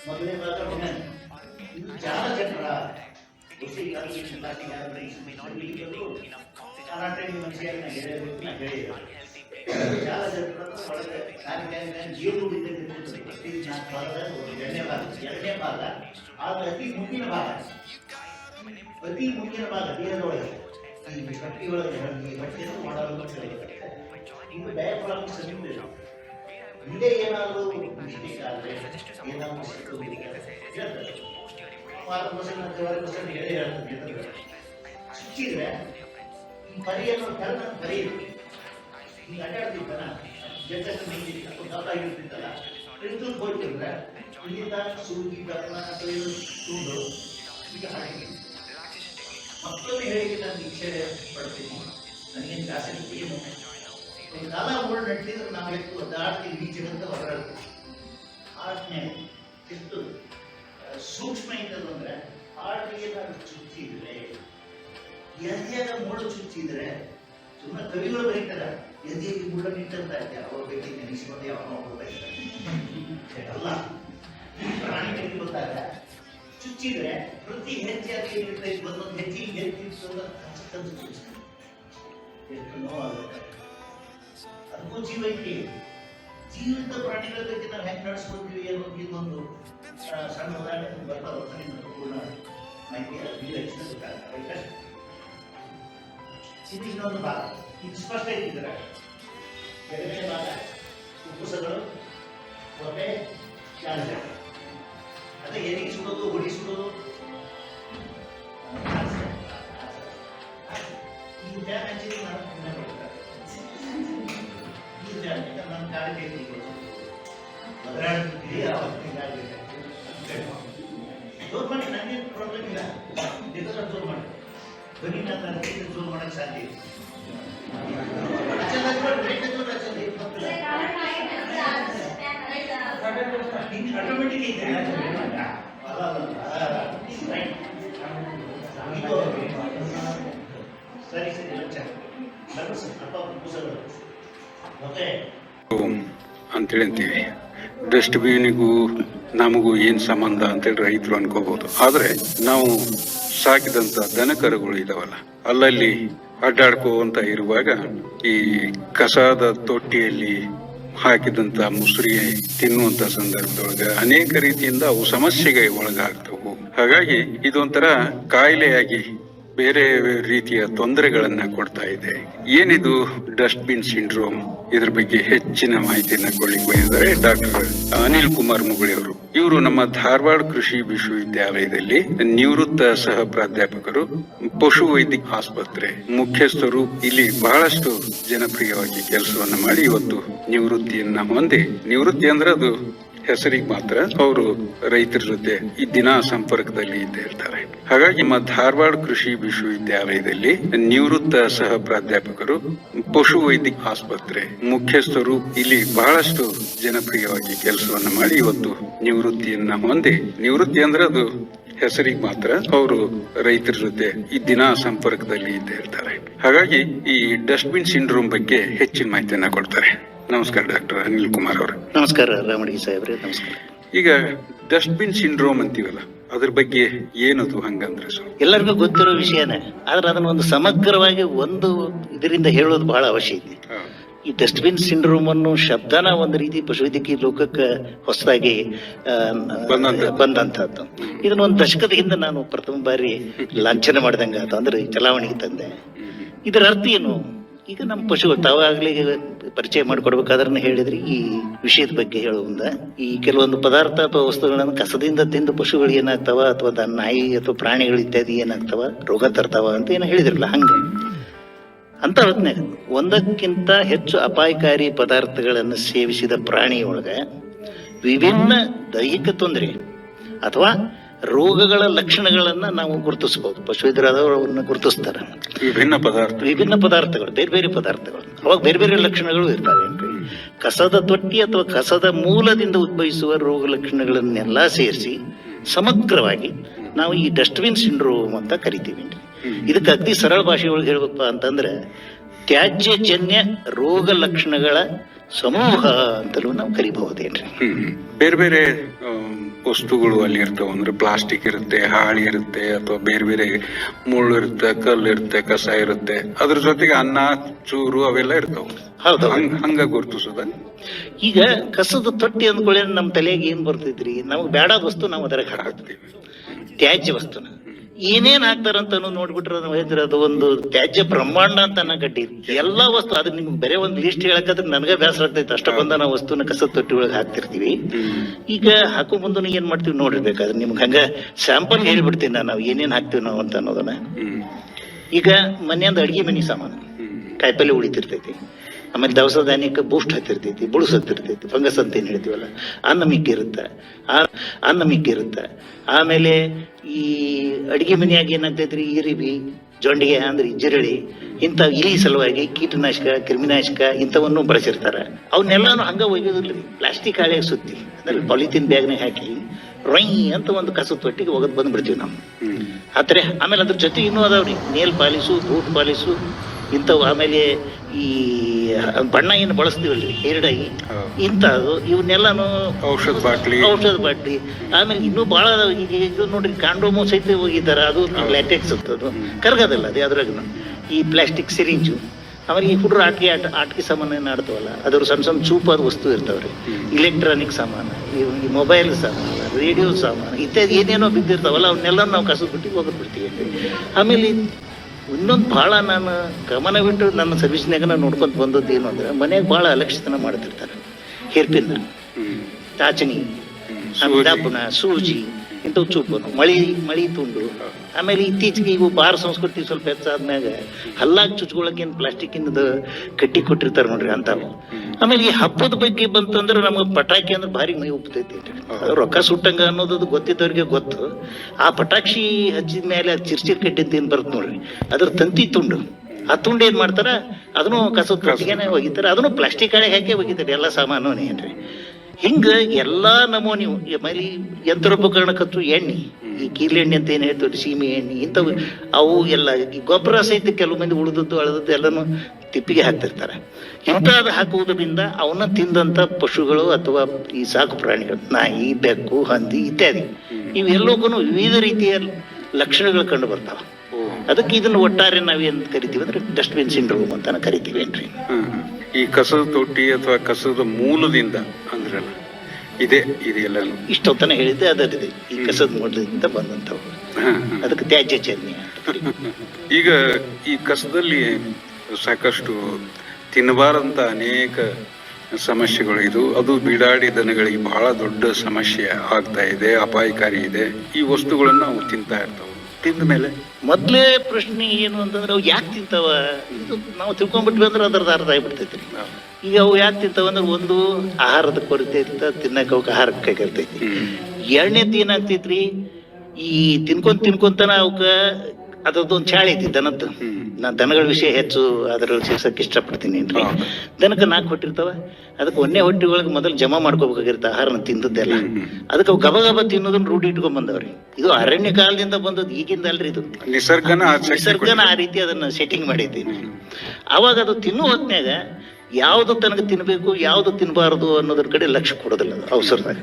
ಮೊದಲನೇ ಭಾಗ ಇದು ಜಾಲ ಚಕ್ರ ಕರ್ನಾಟಕ ಮನುಷ್ಯರನ್ನ ಎಳೆಯಬೇಕು ನಾ ನಾಲ್ಕು ಭಾಗದ ಒಂದು ಎರಡನೇ ಭಾಗ ಎರಡನೇ ಭಾಗ ಆದ್ರೆ ಅತಿ ಮುಂದಿನ ಭಾಗ ಅತಿ ಮುಂದಿನ ಭಾಗ ದೇಹದೊಳಗೆ ಬಟ್ಟೆ ಒಳಗೆ ಈ ಬಟ್ಟೆಯನ್ನು ಮಾಡಲು ಈಗ ಡಯಾಫ್ರಾಮ್ ಸಮೀಪ ಹಿಂದೆ ಏನಾದರೂ ಮಿಸ್ಟೇಕ್ ಆದರೆ ಏನಾದರೂ ಸಿಕ್ಕು ಹೇಳ್ತಾರೆ ವಾರ ಪರ್ಸೆಂಟ್ ಹೇಳೇ ಹೇಳ್ತಾರೆ ಈ ಪರಿಯನ್ನು ಕರ್ನ ಪರಿ ಈಗ ಅಡ್ಡಾಡ್ತಿದ್ದಲ್ಲ ಸ್ವಲ್ಪ ದಪ್ಪ ಆಗಿರ್ತಿತ್ತಲ್ಲ ಇದ್ದು ಹೋಗ್ತಿದ್ರೆ ಇಲ್ಲಿಂದ ಸೂಗಿ ಕರ್ನಾಟಕ ತುಂಡು, ಈಗ ಹಾಗೆ. ಮತ್ತೊಂದು ಹೇಗೆ ನಾನು ಇಚ್ಛೆ ಪಡ್ತೀನಿ. ನನಗೇನು ಜಾಸ್ತಿ ಏನು ಕಾಲ ಮೂರು ನಡೆಸಿದ್ರೆ ನಾವು ಎಷ್ಟು ಒದ್ದಾಡ್ತೀವಿ, ಈ ಜಗತ್ತ ಹೊರಡ್ತೀವಿ ಆಜ್ಞೆ ಎಷ್ಟು ಸೂಕ್ಷ್ಮ ಇದ್ದದ್ದು ಅಂದ್ರೆ ಹಾಡಿಗೆ ನಾನು ಚುಚ್ಚಿದ್ರೆ ಎದೆಯಾಗ ಮೂಳು ಚುಚ್ಚಿದ್ರೆ ಸುಮ್ಮನೆ ಕವಿಗಳು ಬರೀತಾರೆ. ಎದೆಯಲ್ಲಿ ಮುಳ್ಳು ನಿಟ್ಟಂತ ಯಾವ ವ್ಯಕ್ತಿ ನೆನೆಸಿಕೊಂಡು ಯಾವನೋ ಬರೀತಾರೆ ಅಲ್ಲ ಪ್ರಾಣಿಗಳಿಗೆ ಬಂದಾಗ ಚುಚ್ಚಿದ್ರೆ ಪ್ರತಿ ಹೆಜ್ಜೆ ಅದು ಏನಿರ್ತದೆ ಒಂದೊಂದು ಹೆಜ್ಜೆ ನೋವಾಗುತ್ತೆ. ಅದಕ್ಕೂ ಜೀವ ಐತಿ ಜೀವಿತ ಪ್ರಾಣಿಗಳ ಬಗ್ಗೆ ನಾವು ಹೆಂಗೆ ನಡೆಸ್ಕೊಳ್ತೀವಿ ಅನ್ನೋದು ಇದೊಂದು ಸಣ್ಣ ಉದಾಹರಣೆ ಬರ್ತಾ ನಿಮ್ಗೆ ಪೂರ್ಣ ಮಾಹಿತಿ ಇದು ಇನ್ನೊಂದು ಭಾಗ. ಇದು ಸ್ಪಷ್ಟ ಇದ್ದಿದ್ದಾರೆ ಭಾಗ ಉಪ್ಪುಸಗಳು ಹೊಟ್ಟೆ ಕ್ಯಾನ್ಸ ಅದೇ ಎರಿಗೆ ಸುಡೋದು ಹೊಡಿ ಸುಡೋದು? ಈ ನನ್ನ ಜೋರ್ ಇಲ್ಲ. ಅಂತೇಳಿ ಅಂತೀವಿ ಡಸ್ಟ್ಬಿನ್ನಿಗೂ ನಮಗೂ ಏನ್ ಸಂಬಂಧ ಅಂತೇಳಿ ರೈತರು ಅನ್ಕೋಬಹುದು ಆದ್ರೆ ನಾವು ಸಾಕಿದಂತ ದನಕರುಗಳು ಇದಾವಲ್ಲ, ಅಲ್ಲಲ್ಲಿ ಅಡ್ಡಾಡ್ಕೋಂತ ಇರುವಾಗ ಈ ಕಸದ ತೊಟ್ಟಿಯಲ್ಲಿ ಹಾಕಿದಂತ ಮುಸುರಿ ತಿನ್ನುವಂತ ಸಂದರ್ಭದೊಳಗ ಅನೇಕ ರೀತಿಯಿಂದ ಅವು ಸಮಸ್ಯೆಗೆ ಒಳಗಾಗ್ತವು. ಹಾಗಾಗಿ ಇದೊಂಥರ ಕಾಯಿಲೆಯಾಗಿ ಬೇರೆ ರೀತಿಯ ತೊಂದರೆಗಳನ್ನ ಕೊಡ್ತಾ ಇದೆ. ಏನಿದು ಡಸ್ಟ್ಬಿನ್ ಸಿಂಡ್ರೋಮ್? ಇದ್ರ ಬಗ್ಗೆ ಹೆಚ್ಚಿನ ಮಾಹಿತಿಯನ್ನ ಕೊಡ್ಲಿಕ್ಕೆ ಬಂದಿದ್ದಾರೆ ಡಾಕ್ಟರ್ ಅನಿಲ್ ಕುಮಾರ್ ಮುಗುಳಿ ಅವರು. ಇವರು ನಮ್ಮ ಧಾರವಾಡ ಕೃಷಿ ವಿಶ್ವವಿದ್ಯಾಲಯದಲ್ಲಿ ನಿವೃತ್ತ ಸಹ ಪ್ರಾಧ್ಯಾಪಕರು, ಪಶು ವೈದ್ಯಕ ಆಸ್ಪತ್ರೆ ಮುಖ್ಯಸ್ಥರು, ಇಲ್ಲಿ ಬಹಳಷ್ಟು ಜನಪ್ರಿಯವಾಗಿ ಕೆಲಸವನ್ನು ಮಾಡಿ ಇವತ್ತು ನಿವೃತ್ತಿಯನ್ನ ಹೊಂದಿ. ನಿವೃತ್ತಿ ಅಂದ್ರೆ ಅದು ಹೆಸರಿಗೆ ಮಾತ್ರ ಅವರು ರೈತರ ಜೊತೆ ಈ ದಿನ ಸಂಪರ್ಕದಲ್ಲಿ ಇದ್ದೇ ಇರ್ತಾರೆ ಹಾಗಾಗಿ ನಮ್ಮ ಧಾರವಾಡ ಕೃಷಿ ವಿಶ್ವವಿದ್ಯಾಲಯದಲ್ಲಿ ನಿವೃತ್ತ ಸಹ ಪ್ರಾಧ್ಯಾಪಕರು, ಪಶು ವೈದ್ಯಕ ಆಸ್ಪತ್ರೆ ಮುಖ್ಯಸ್ಥರು ಇಲ್ಲಿ ಬಹಳಷ್ಟು ಜನಪ್ರಿಯವಾಗಿ ಕೆಲಸವನ್ನು ಮಾಡಿ ಇವತ್ತು ನಿವೃತ್ತಿಯನ್ನ ಹೊಂದಿ ನಿವೃತ್ತಿ ಅಂದ್ರೆ ಅದು ಹೆಸರಿಗೆ ಮಾತ್ರ ಅವರು ರೈತರ ಜೊತೆ ಈ ದಿನ ಸಂಪರ್ಕದಲ್ಲಿ ಇದ್ದೇ ಇರ್ತಾರೆ ಹಾಗಾಗಿ ಈ ಡಸ್ಟ್ಬಿನ್ ಸಿಂಡ್ರೋಮ್ ಬಗ್ಗೆ ಹೆಚ್ಚಿನ ಮಾಹಿತಿಯನ್ನ ಕೊಡ್ತಾರೆ. ನಮಸ್ಕಾರ ಡಾಕ್ಟರ್ ಅನಿಲ್ ಕುಮಾರ್ ಅವರೇ. ನಮಸ್ಕಾರ ರಾಮಡಿಗೆ ಸಾಹೇಬ್ರೆ ನಮಸ್ಕಾರ. ಈಗ ಡಸ್ಟ್ಬಿನ್ ಸಿಂಡ್ರೋಮ್ ಅಂತೀವಲ್ಲ ಅದ್ರ ಬಗ್ಗೆ ಏನದು ಹಂಗಂದ್ರೆ ಎಲ್ಲರಿಗೂ ಗೊತ್ತಿರೋ ವಿಷಯನೇ ಆದ್ರೆ ಅದನ್ನ ಒಂದು ಸಮಗ್ರವಾಗಿ ಒಂದು ಇದರಿಂದ ಹೇಳೋದು ಬಹಳ ಅವಶ್ಯ ಇದೆ. ಈ ಡಸ್ಟ್ಬಿನ್ ಸಿಂಡ್ರೋಮ್ ಅನ್ನು ಶಬ್ದನ ಒಂದು ರೀತಿ ಪಶುವೈದ್ಯಕೀಯ ಲೋಕಕ್ಕೆ ಹೊಸದಾಗಿ. ಬಂದಂತಹದ್ದು. ಇದನ್ನ ಒಂದು ದಶಕದ ಹಿಂದೆ ನಾನು ಪ್ರಥಮ ಬಾರಿ ಲಾಂಛನ ಮಾಡ್ದಂಗೆ ಅಂತಂದ್ರೆ ಅಂದ್ರೆ ಚಲಾವಣೆಗೆ ತಂದೆ. ಇದರ ಅರ್ಥ ಏನು? ಈಗ ನಮ್ಮ ಪಶುಗಳು ತಾವಾಗಲೇ ಪರಿಚಯ ಮಾಡಿಕೊಡ್ಬೇಕಾದ್ರೆ ಹೇಳಿದ್ರಿ. ಈ ವಿಷಯದ ಬಗ್ಗೆ ಹೇಳುವಂದ ಈ ಕೆಲವೊಂದು ಪದಾರ್ಥ ಅಥವಾ ವಸ್ತುಗಳನ್ನು ಕಸದಿಂದ ತಿಂದು ಪಶುಗಳು ಏನಾಗ್ತಾವ ಅಥವಾ ನಾಯಿ ಅಥವಾ ಪ್ರಾಣಿಗಳು ಇತ್ಯಾದಿ ಏನಾಗ್ತಾವ, ರೋಗ ತರ್ತಾವ ಅಂತ ಏನೋ ಹೇಳಿದ್ರಲ್ಲ, ಹಂಗೆ. ಅಂತ ಹೊತ್ನ್ಯಾಗ ಒಂದಕ್ಕಿಂತ ಹೆಚ್ಚು ಅಪಾಯಕಾರಿ ಪದಾರ್ಥಗಳನ್ನು ಸೇವಿಸಿದ ಪ್ರಾಣಿಯೊಳಗೆ ವಿಭಿನ್ನ ದೈಹಿಕ ತೊಂದರೆ ಅಥವಾ ರೋಗಗಳ ಲಕ್ಷಣಗಳನ್ನ ನಾವು ಗುರುತಿಸಬಹುದು ಪಶುವೈದ್ಯರಾದವರನ್ನ ಗುರುತಿಸ್ತಾರೆ. ವಿಭಿನ್ನ ಪದಾರ್ಥ. ವಿಭಿನ್ನ ಪದಾರ್ಥಗಳು ಬೇರೆ ಬೇರೆ ಪದಾರ್ಥಗಳು. ಅವಾಗ ಬೇರೆ ಬೇರೆ ಲಕ್ಷಣಗಳು ಇರ್ತವೆ ಕಸದ ತೊಟ್ಟಿ ಅಥವಾ ಕಸದ ಮೂಲದಿಂದ ಉದ್ಭವಿಸುವ ರೋಗ ಲಕ್ಷಣಗಳನ್ನೆಲ್ಲ ಸೇರಿಸಿ ಸಮಗ್ರವಾಗಿ ನಾವು ಈ ಡಸ್ಟ್ಬಿನ್ ಸಿಂಡ್ರೋಮ್ ಅಂತ ಕರಿತೀವಿ ಇದಕ್ಕೆ ಅತಿ ಸರಳ ಭಾಷೆಯೊಳಗೆ ಹೇಳ್ಬೇಕಪ್ಪ ಅಂತಂದ್ರೆ ತ್ಯಾಜ್ಯಜನ್ಯ ರೋಗ ಲಕ್ಷಣಗಳ ಸಮೂಹ ಅಂತಲೂ ನಾವು ಕರಿಬಹುದೇನ್ರಿ ಬೇರೆ ಬೇರೆ ವಸ್ತುಗಳು ಅಲ್ಲಿ ಇರ್ತಾವ. ಅಂದ್ರೆ ಪ್ಲಾಸ್ಟಿಕ್ ಇರುತ್ತೆ ಹಾಳಿ ಇರುತ್ತೆ ಅಥವಾ ಬೇರೆ ಬೇರೆ ಮುಳ್ಳು ಇರುತ್ತೆ ಕಲ್ಲು ಇರುತ್ತೆ ಕಸ ಇರುತ್ತೆ. ಅದ್ರ ಜೊತೆಗೆ ಅನ್ನ ಚೂರು ಅವೆಲ್ಲ ಇರ್ತಾವ. ಹೌದು. ಹಂಗ ಹಂಗ ಗುರುತಿಸೋದ. ಈಗ ಕಸದ ತೊಟ್ಟಿ ಅಂದ್ಕೊಳ್ಳಿ ನಮ್ಮ ತಲೆಗೆ ಏನ್ ಬರ್ತೈತ್ರಿ ನಮಗೆ ಬೇಡ ವಸ್ತು ನಾವು ಅದರಾಗ ಹಾಕ್ತೀವಿ ತ್ಯಾಜ್ಯ ವಸ್ತುನ. ಏನೇನ್ ಹಾಕ್ತಾರಂತ ನೋಡ್ಬಿಟ್ರೆ ಹೇಳಿದ್ರೆ ಅದು ಒಂದು ತ್ಯಾಜ್ಯ ಬ್ರಹ್ಮಾಂಡ ಅಂತ ಅನ್ನೋ ಕಟ್ಟಿ ಎಲ್ಲಾ ವಸ್ತು ಅದು ನಿಮ್ಗೆ ಬೇರೆ ಒಂದು ಲಿಸ್ಟ್ ಹೇಳಕ್ಕಾದ್ರೆ ನನಗೆ ಬೇಸರ ಆಗ್ತೈತೆ. ಅಷ್ಟ ಬಂದ ನಾವು ವಸ್ತುನ ಕಸ ತೊಟ್ಟಿ ಒಳಗೆ ಹಾಕ್ತಿರ್ತೀವಿ. ಈಗ ಹಾಕೋ ಮುಂದೆ ಏನ್ ಮಾಡ್ತೀವಿ ನೋಡಿರ್ಬೇಕಾದ್ರೆ ನಿಮ್ಗೆ ಹಂಗ ಸ್ಯಾಂಪಲ್ ಹೇಳ್ಬಿಡ್ತೀನಿ ನಾನು. ನಾವು ಏನೇನ್ ಹಾಕ್ತೀವಿ ನಾವು ಅಂತ ಅನ್ನೋದನ್ನ. ಈಗ ಮನೆಯಿಂದ ಅಡಿಗೆ ಮನೆ ಸಾಮಾನು. ಕಾಯಿಪಲ್ಲೆ ಉಳಿತಿರ್ತೈತಿ. ಆಮೇಲೆ ದವಸ ಧಾನ್ಯಕ್ಕೆ ಬೂಸ್ಟ್ ಹತ್ತಿರ್ತೈತಿ ಬುಳುಸ್ ಹತ್ತಿರ್ತೈತಿ ಫಂಗಸ್ ಅಂತ ಏನು ಹೇಳ್ತೀವಲ್ಲ? ಅನ್ನ ಮಿಕ್ಕಿರುತ್ತೆ ಆ ಅನ್ನ ಮಿಕ್ಕಿರುತ್ತೆ ಆಮೇಲೆ ಈ ಅಡಿಗೆ ಮನೆಯಾಗ ಏನಾಗ್ತೈತ್ರಿ? ಈರಿಬಿ ಜೊಂಡಿಗೆ ಅಂದ್ರೆ ಜಿರಳಿ ಇಂಥ ಇಲಿ ಸಲುವಾಗಿ ಕೀಟನಾಶಕ ಕ್ರಿಮಿನಾಶಕ ಇಂಥವನ್ನು ಬಳಸಿರ್ತಾರೆ. ಅವನ್ನೆಲ್ಲಾನು ಹಂಗ ಒಯ್ಯೋದಿಲ್ಲ ಪ್ಲಾಸ್ಟಿಕ್ ಹಾಳೆಗೆ ಸುತ್ತಿ ಅಂದ್ರೆ ಪಾಲಿಥಿನ್ ಬ್ಯಾಗ್ನಾಗ ಹಾಕಿ ರೊಯ್ ಅಂತ ಒಂದು ಕಸದ ತೊಟ್ಟಿಗೆ ಒಗದ್ ಬಂದ್ಬಿಡ್ತೀವಿ ನಾವು. ಆತರ ಆಮೇಲೆ ಅದ್ರ ಜೊತೆ ಇನ್ನೂ ಅದಾವ್ರಿ. ನೇಲ್ ಪಾಲಿಸು ಬೂಟ್ ಪಾಲಿಸು ಇಂಥವು ಆಮೇಲೆ ಈ ಬಣ್ಣ ಏನು ಬಳಸ್ತೀವಲ್ಲ ಎರಡಾಗಿ. ಇಂಥದ್ದು ಇವನ್ನೆಲ್ಲಾನು ಔಷಧ ಬಾಟ್ಲಿ. ಔಷಧ ಬಾಟ್ಲಿ. ಆಮೇಲೆ ಇನ್ನೂ ಭಾಳ ಇದು ನೋಡ್ರಿ ಕಾಂಡೋಮು ಸಹಿತ ಹೋಗಿದ್ದಾರೆ. ಅದು ಲ್ಯಾಟೆಕ್ಸ್ ಅಂತದ್ದು ಕರ್ಗದಲ್ಲ ಅದು ಅದ್ರಾಗ ಈ ಪ್ಲಾಸ್ಟಿಕ್ ಸಿರಿಂಜು ಆಮೇಲೆ ಈ ಹುಡುಗರು ಆಟಿಕೆ ಆಟ ಆಟಿಕೆ ಸಾಮಾನು ಏನು ಆಡ್ತಾವಲ್ಲ ಅದ್ರ ಸಣ್ಣ ಸಣ್ಣ ಚೂಪಾದ ವಸ್ತು ಇರ್ತಾವ್ರಿ. ಇಲೆಕ್ಟ್ರಾನಿಕ್ ಸಾಮಾನು ಈ ಈ ಮೊಬೈಲ್ ಸಾಮಾನು ರೇಡಿಯೋ ಸಾಮಾನು ಇತ್ಯಾದಿ ಏನೇನೋ ಬಿದ್ದಿರ್ತಾವಲ್ಲ ಅವನ್ನೆಲ್ಲ ನಾವು ಕಸದ ಬಿಟ್ಟು ಹೋಗಿ ಬಿಡ್ತೀವಿ. ಆಮೇಲೆ ಇನ್ನೊಂದು ಭಾಳ ನಾನು ಗಮನ ಬಿಟ್ಟು ನನ್ನ ಸರ್ವಿಸ್ನಾಗ ನಾನು ನೋಡ್ಕೊಂತ ಬಂದದ್ದು ಏನು ಅಂದ್ರೆ ಮನೆಯಾಗ ಭಾಳ ಅಲಕ್ಷಿತನ ಮಾಡ್ತಿರ್ತಾರೆ ಹೇರ್ಪಿನ್ನ ಹ್ಮ್ ಚಾಚಣಿ. ಸೂಜಿ. ಇಂಥವು ಚೂಪು ಮಳಿ ಮಳಿ ತುಂಡು ಆಮೇಲೆ ಇತ್ತೀಚೆಗೆ ಇವು ಬಾರ್ ಸಂಸ್ಕೃತಿ ಸ್ವಲ್ಪ ಹೆಚ್ಚಾದ್ಮ್ಯಾಗ ಹಲ್ಲಾಗ್ ಚುಚ್ಕೊಳಕೇನು ಪ್ಲಾಸ್ಟಿಕ್ ಇಂದ ಕಟ್ಟಿ ಕೊಟ್ಟಿರ್ತಾರೆ ನೋಡ್ರಿ ಅಂತಾವು ಆಮೇಲೆ ಈ ಹಬ್ಬದ ಬಗ್ಗೆ ಬಂತಂದ್ರೆ ನಮಗೆ ಪಟಾಕಿ ಅಂದ್ರೆ ಭಾರಿ ಮೈ ಉಪ್ತೈತಿ. ರೊಕ್ಕ ಸುಟ್ಟಂಗ ಅನ್ನೋದು ಗೊತ್ತಿದ್ದವ್ರಿಗೆ ಗೊತ್ತು. ಆ ಪಟಾಕ್ಷಿ ಹಚ್ಚಿದ ಮೇಲೆ ಅದು ಚಿರ್ಚಿರ್ ಕಟ್ಟಿದ್ದು ಏನ್ ಬರುತ್ತೆ ನೋಡ್ರಿ? ಅದ್ರ ತಂತಿ ತುಂಡು. ಆ ತುಂಡು ಏನ್ ಮಾಡ್ತಾರ? ಅದನ್ನು ಕಸದ ಕಟ್ಟಿಗೆನೆ ಒಗಿತಾರೆ. ಅದನ್ನು ಪ್ಲಾಸ್ಟಿಕ್ ಹಾಕಿ ಒಗಿತಾರೆ ಎಲ್ಲ ಸಾಮಾನು ಏನ್ರಿ? ಹಿಂಗ ಎಲ್ಲಾ ನಮೂನಿ ಮರಿ ಯಂತ್ರೋಪಕರಣಕ್ಕಂತೂ ಎಣ್ಣೆ, ಈ ಕೀಲೆಣ್ಣೆ ಅಂತ ಏನ್ ಹೇಳ್ತೀವಿ ಸೀಮೆ ಎಣ್ಣೆ, ಇಂಥವು, ಅವು ಎಲ್ಲ, ಈ ಗೊಬ್ಬರ ಸಹಿತ ಕೆಲವು ಮಂದಿ ಉಳಿದದ್ದು, ಅಳದದ್ದು ಎಲ್ಲಾನು ತಿಪ್ಪಿಗೆ ಹಾಕ್ತಿರ್ತಾರೆ ಇಂಥದ್ದು ಹಾಕುವುದರಿಂದ ಅವನ್ನ ತಿಂದಂತ ಪಶುಗಳು ಅಥವಾ ಈ ಸಾಕು ಪ್ರಾಣಿಗಳು, ನಾಯಿ, ಬೆಕ್ಕು, ಹಂದಿ ಇತ್ಯಾದಿ, ಇವೆಲ್ಲಕ್ಕೂ ವಿವಿಧ ರೀತಿಯ ಲಕ್ಷಣಗಳು ಕಂಡು ಬರ್ತಾವ. ಅದಕ್ಕೆ ಇದನ್ನ ಒಟ್ಟಾರೆ ನಾವೇನ್ ಕರಿತೀವಿ ಅಂದ್ರೆ ಡಸ್ಟ್ಬಿನ್ ಸಿಂಡ್ರೋಮ್ ಅಂತ ಕರಿತೀವಿ ಏನ್ರಿ. ಈ ಕಸದ ತೊಟ್ಟಿ ಅಥವಾ ಕಸದ ಮೂಲದಿಂದ ಅಂದ್ರಲ್ಲ ಇದೆ ಇದೆಲ್ಲನು ಇಷ್ಟೊತ್ತನ ಹೇಳಿದ್ದೆ ಅದರಿದೆ ಈ ಕಸದ ಮೂಲದಿಂದ ಬಂದಂಥವು. ಅದಕ್ಕೆ ತ್ಯಾಜ್ಯ ಚರ್ನಿ [LAUGHS] ಈಗ ಈ ಕಸದಲ್ಲಿ ಸಾಕಷ್ಟು ತಿನ್ನಬಾರಂತ ಅನೇಕ ಸಮಸ್ಯೆಗಳು ಇದು. ಅದು ಬಿಡಾಡಿ ದನಗಳಿಗೆ ಬಹಳ ದೊಡ್ಡ ಸಮಸ್ಯೆ ಆಗ್ತಾ ಇದೆ ಅಪಾಯಕಾರಿ ಇದೆ. ಈ ವಸ್ತುಗಳನ್ನು ನಾವು ತಿಂತಾ ಇರ್ತಾವೆ. ತಿಂದ ಮೇಲೆ? ಮೊದ್ಲೇ ಪ್ರಶ್ನೆ ಏನು ಅಂತಂದ್ರೆ ಅವು ಯಾಕೆ ತಿಂತಾವ? ಇದು ನಾವು ತಿಳ್ಕೊಂಡ್ಬಿಟ್ವಿ ಅಂದ್ರೆ ಅದ್ರದ್ದು ಅರ್ಧ ಆಗ್ಬಿಡ್ತೈತಿ. ಈಗ ಅವು ಯಾಕೆ ತಿಂತಾವಂದ್ರೆ ಒಂದು ಆಹಾರದ ಕೊರತೆ ಇರ್ತ ತಿನ್ನಕ್ಕೆ ಅವಕ್ಕೆ ಆಹಾರ ಬೇಕಾಗಿರ್ತೈತಿ ಎರಡನೇದ್ ಏನಾಗ್ತೈತ್ರಿ ಈ ತಿನ್ಕೊಂತ ತಿನ್ಕೊಂತನ ಅವಕ್ಕ ಅದ್ರದ್ದೊಂದು ಚಾಳಿ ಐತಿ ದನದ್ದು. ನಾ ದನಗಳ ವಿಷಯ ಹೆಚ್ಚು ಅದ್ರಲ್ಲಿ ಸೇರ್ಸಕ್ ಇಷ್ಟಪಡ್ತೀನಿ ಏನ್ರಿ. ದನಕ್ಕೆ ನಾಲ್ಕು ಹೊಟ್ಟಿರ್ತಾವ ಅದಕ್ಕೆ ಒಂದೇ ಹೊಟ್ಟಿ ಒಳಗೆ ಮೊದಲು ಜಮಾ ಮಾಡ್ಕೋಬೇಕಾಗಿರ್ತ ಆಹಾರನ ತಿಂದದ್ದೆಲ್ಲ. ಅದಕ್ಕೆ ಅವು ಗಬ ಗಬ ತಿನ್ನೋದನ್ನ ರೂಢಿ ಇಟ್ಕೊಂಡ್ ಬಂದವ್ರಿ. ಇದು ಅರಣ್ಯ ಕಾಲದಿಂದ ಬಂದದ್ದು ಈಗಿಂದ ಅಲ್ರಿ ಇದು. ನಿಸರ್ಗನ ನಿಸರ್ಗನ ಆ ರೀತಿ ಅದನ್ನ ಸೆಟ್ಟಿಂಗ್ ಮಾಡಿದ್ದೀನಿ ಅವಾಗ ಅದು ತಿನ್ನುವ ಹೊತ್ನ್ಯಾಗ ಯಾವ್ದು ತನಗೆ ತಿನ್ನಬೇಕು ಯಾವ್ದು ತಿನ್ಬಾರದು ಅನ್ನೋದ್ರ ಕಡೆ ಲಕ್ಷ್ಯ ಕೊಡೋದಿಲ್ಲ ಅವಸರದಾಗ.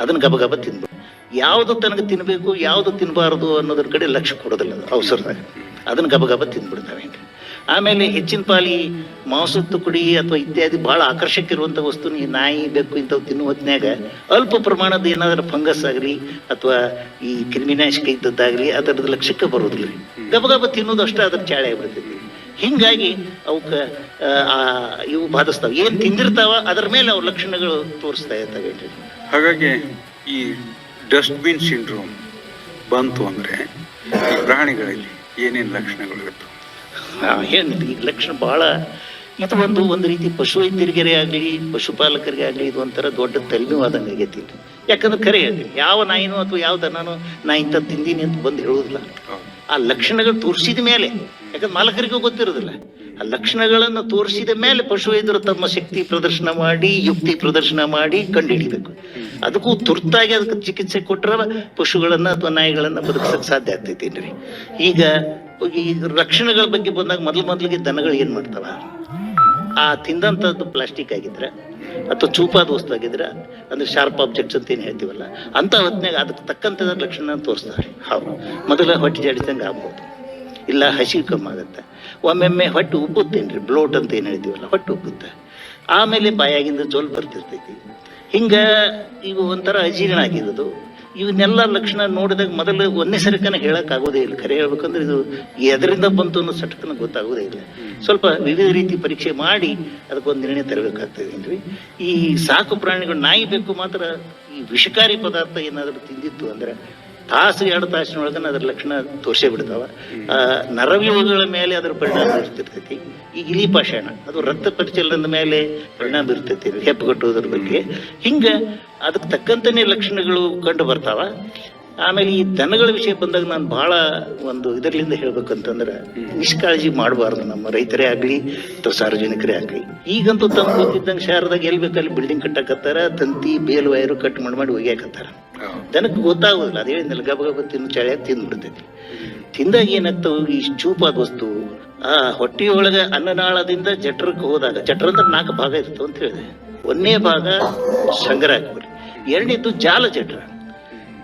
ಅದನ್ನ ಗಬ ಗಬ ತಿನ್ಬೇಕು ಯಾವ್ದು ತನಗೆ ತಿನ್ನಬೇಕು ಯಾವ್ದು ತಿನ್ಬಾರದು ಅನ್ನೋದ್ರ ಕಡೆ ಲಕ್ಷ್ಯ ಕೊಡೋದಿಲ್ಲ ಅವಸರದಾಗ. ಅದನ್ನ ಗಬ ಗಬ ತಿಂದ್ಬಿಡ್ತಾವೆ ಆಮೇಲೆ ಹೆಚ್ಚಿನ ಪಾಲಿ ಮಾಂಸದ ತುಕುಡಿ ಅಥವಾ ಇತ್ಯಾದಿ ಬಹಳ ಆಕರ್ಷಕ ಇರುವಂಥ ವಸ್ತುನ ಈ ನಾಯಿ, ಬೆಕ್ಕು ಇಂಥವು ತಿನ್ನುವ ಹೊತ್ತಿನಾಗ ಅಲ್ಪ ಪ್ರಮಾಣದ ಏನಾದರೂ ಫಂಗಸ್ ಆಗಲಿ ಅಥವಾ ಈ ಕ್ರಿಮಿನಾಶಕ ಇದ್ದದ್ದಾಗಲಿ ಅದರದ ಲಕ್ಷ್ಯಕ್ಕೆ ಬರೋದಿಲ್ಲ. ರೀ ಗಬ ಗಬ ತಿನ್ನೋದು ಅಷ್ಟೇ ಅದರ ಚಾಳೆ ಆಗ್ಬಿಡ್ತೈತಿ. ಹಿಂಗಾಗಿ ಅವಕ್ಕ ಆ, ಇವು ಬಾಧಿಸ್ತಾವ. ಏನು ತಿಂದಿರ್ತಾವ ಅದ್ರ ಮೇಲೆ ಅವ್ರ ಲಕ್ಷಣಗಳು ತೋರಿಸ್ತಾ ಇರ್ತವೆ ಹಾಗಾಗಿ ಈ ಡಸ್ಟ್ಬಿನ್ ಸಿಂಡ್ರೋಮ್ ಬಂತು ಅಂದ್ರೆ ಈ ಪ್ರಾಣಿಗಳಲ್ಲಿ ಏನೇನು ಲಕ್ಷಣಗಳು ಇರ್ತವೆ? ಹೇಳಿದ್ರಿ ಈ ಲಕ್ಷಣ ಬಹಳ ಇದು ಒಂದು ಒಂದು ರೀತಿ ಪಶು ವೈದ್ಯರಿಗೆ ಆಗಲಿ ಪಶುಪಾಲಕರಿಗೆ ಆಗಲಿ ಇದು ಒಂಥರ ದೊಡ್ಡ ತಲೆನೋವಾದಂಗೆ ಆಗೈತಿ. ಯಾಕಂದ್ರೆ ಕರೆ ಹೇಳ್ತೀನಿ ಯಾವ ನಾಯಿನೋ ಅಥವಾ ಯಾವ ದನನೋ ನಾ ಇಂಥ ತಿಂದೀನಿ ಅಂತ ಬಂದು ಹೇಳುವುದಿಲ್ಲ ಹೌದು. ಆ ಲಕ್ಷಣಗಳು ತೋರಿಸಿದ ಮೇಲೆ, ಯಾಕಂದ್ರೆ ಮಾಲಕರಿಗೂ ಗೊತ್ತಿರೋದಿಲ್ಲ, ಆ ಲಕ್ಷಣಗಳನ್ನು ತೋರಿಸಿದ ಮೇಲೆ ಪಶುವೈದ್ಯರು ತಮ್ಮ ಶಕ್ತಿ ಪ್ರದರ್ಶನ ಮಾಡಿ, ಯುಕ್ತಿ ಪ್ರದರ್ಶನ ಮಾಡಿ ಕಂಡುಹಿಡಿಬೇಕು. ಅದಕ್ಕೂ ತುರ್ತಾಗಿ ಅದಕ್ಕೆ ಚಿಕಿತ್ಸೆ ಕೊಟ್ಟರೆ ಪಶುಗಳನ್ನು ಅಥವಾ ನಾಯಿಗಳನ್ನು ಬದುಕಸಕ್ ಸಾಧ್ಯ ಆಗ್ತೈತೇನ್ರಿ ಈಗ ಈ ಲಕ್ಷಣಗಳ ಬಗ್ಗೆ ಬಂದಾಗ ಮೊದಲು ಮೊದಲಿಗೆ ದನಗಳು ಏನು ಮಾಡ್ತಾವ? ಆ ತಿಂದಂಥದ್ದು ಪ್ಲಾಸ್ಟಿಕ್ ಆಗಿದ್ರೆ ಅಥವಾ ಚೂಪಾದ ವಸ್ತು ಆಗಿದ್ರೆ ಅಂದ್ರೆ ಶಾರ್ಪ್ ಆಬ್ಜೆಕ್ಟ್ಸ್ ಅಂತ ಏನು ಹೇಳ್ತೀವಲ್ಲ, ಅಂತ ಹೊತ್ನಾಗ ಅದಕ್ಕೆ ತಕ್ಕಂಥದ ಲಕ್ಷಣ ತೋರಿಸ್ತಾರೆ. ಹೌದು. ಮೊದಲ ಹೊಟ್ಟೆ ಜಾಡಿದಂಗೆ ಆಗ್ಬೋದು. ಇಲ್ಲ ಹಸಿ ಕಮ್ಮಿ ಆಗುತ್ತೆ. ಒಮ್ಮೆಮ್ಮೆ ಹೊಟ್ಟೆ ಉಬ್ಬುತ್ತೇನ್ರಿ? ಬ್ಲೋಟ್ ಅಂತ ಏನು ಹೇಳ್ತೀವಲ್ಲ, ಹೊಟ್ಟೆ ಉಬ್ಬುತ್ತೆ. ಆಮೇಲೆ ಬಾಯಾಗಿಂದ ಜೋಲ್ ಬರ್ತಿರ್ತೈತಿ. ಹಿಂಗ ಇವು ಒಂಥರ ಅಜೀರ್ಣ ಆಗಿರೋದು. ಇವನ್ನೆಲ್ಲ ಲಕ್ಷಣ ನೋಡಿದಾಗ ಮೊದಲು ಒಂದೇ ಸರಿಕನ ಹೇಳಕ್ ಆಗೋದೇ ಇಲ್ಲ. ಖರೆ ಹೇಳ್ಬೇಕಂದ್ರೆ ಇದು ಎದರಿಂದ ಬಂತು ಅನ್ನೋ ಸಟಕನ ಗೊತ್ತಾಗೋದೇ ಇಲ್ಲ. ಸ್ವಲ್ಪ ವಿವಿಧ ರೀತಿ ಪರೀಕ್ಷೆ ಮಾಡಿ ಅದಕ್ಕೊಂದು ನಿರ್ಣಯ ತರಬೇಕಾಗ್ತದೆ ಈ ಸಾಕು ಪ್ರಾಣಿಗಳು ನಾಯಿ ಬೇಕು ಮಾತ್ರ ಈ ವಿಷಕಾರಿ ಪದಾರ್ಥ ಏನಾದರೂ ತಿಂದಿತ್ತು ಅಂದ್ರೆ ತಾಸು ಎರಡು ತಾಸಿನೊಳಗೆ ಅದ್ರ ಲಕ್ಷಣ ತೋರಿಸೇ ಬಿಡ್ತಾವ. ನರವ್ಯೂಹಗಳ ಮೇಲೆ ಅದರ ಪರಿಣಾಮ ಇರ್ತಿರ್ತೈತಿ ಈ ಇಲಿ ಪಾಷಾಣ, ಅದು ರಕ್ತ ಪರಿಚಲನದ ಮೇಲೆ ಪರಿಣಾಮ ಇರ್ತೈತಿ ಹೆಪ್ಪುಗಟ್ಟುವುದ್ರ ಬಗ್ಗೆ. ಹಿಂಗ ಅದಕ್ಕೆ ತಕ್ಕಂತನೇ ಲಕ್ಷಣಗಳು ಕಂಡು ಬರ್ತಾವ. ಆಮೇಲೆ ಈ ದನಗಳ ವಿಷಯ ಬಂದಾಗ ನಾನು ಬಹಳ ಒಂದು ಇದರಿಂದ ಹೇಳ್ಬೇಕಂತಂದ್ರೆ ನಿಷ್ಕಾಳಜಿ ಮಾಡಬಾರ್ದು ನಮ್ಮ ರೈತರೇ ಆಗ್ಲಿ ಅಥವಾ ಸಾರ್ವಜನಿಕರೇ ಆಗ್ಲಿ. ಈಗಂತೂ ತಮ್ಮ ಗೊತ್ತಿದ್ದಂಗೆ ಶಹರದಾಗ ಎಲ್ಲಿ ಬೇಕಲ್ಲಿ ಬಿಲ್ಡಿಂಗ್ ಕಟ್ಟಕತ್ತಾರ ತಂತಿ ಬೇಲ್ ವೈರು ಕಟ್ ಮಾಡಿ ಮಾಡಿ ಒಗ್ಯಾಕತ್ತಾರ. ದನಕ್ಕೆ ಗೊತ್ತಾಗೋದಿಲ್ಲ ಅದೇ ಹೇಳಿದ್ನಲ್ಲ ಗಬ ಗಬ ತಿನ್ನು ತಿಂದು ತಿಂದ್ಬಿಡ್ತೈತಿ ತಿಂದಾಗ ಏನಾಗ್ತಾವ ಈ ಚೂಪಾದ ವಸ್ತು ಆ ಹೊಟ್ಟೆಯೊಳಗೆ ಅನ್ನನಾಳದಿಂದ ಜಠರಕ್ಕೆ ಹೋದಾಗ ಜಠರ ಅಂದ್ರೆ ನಾಲ್ಕು ಭಾಗ ಇರ್ತವೆ ಅಂತ ಹೇಳಿದೆ. ಒಂದನೇ ಭಾಗ ಸಂಗ್ರಹ ಎರಡನೇದು ಜಾಲ ಜಠರ.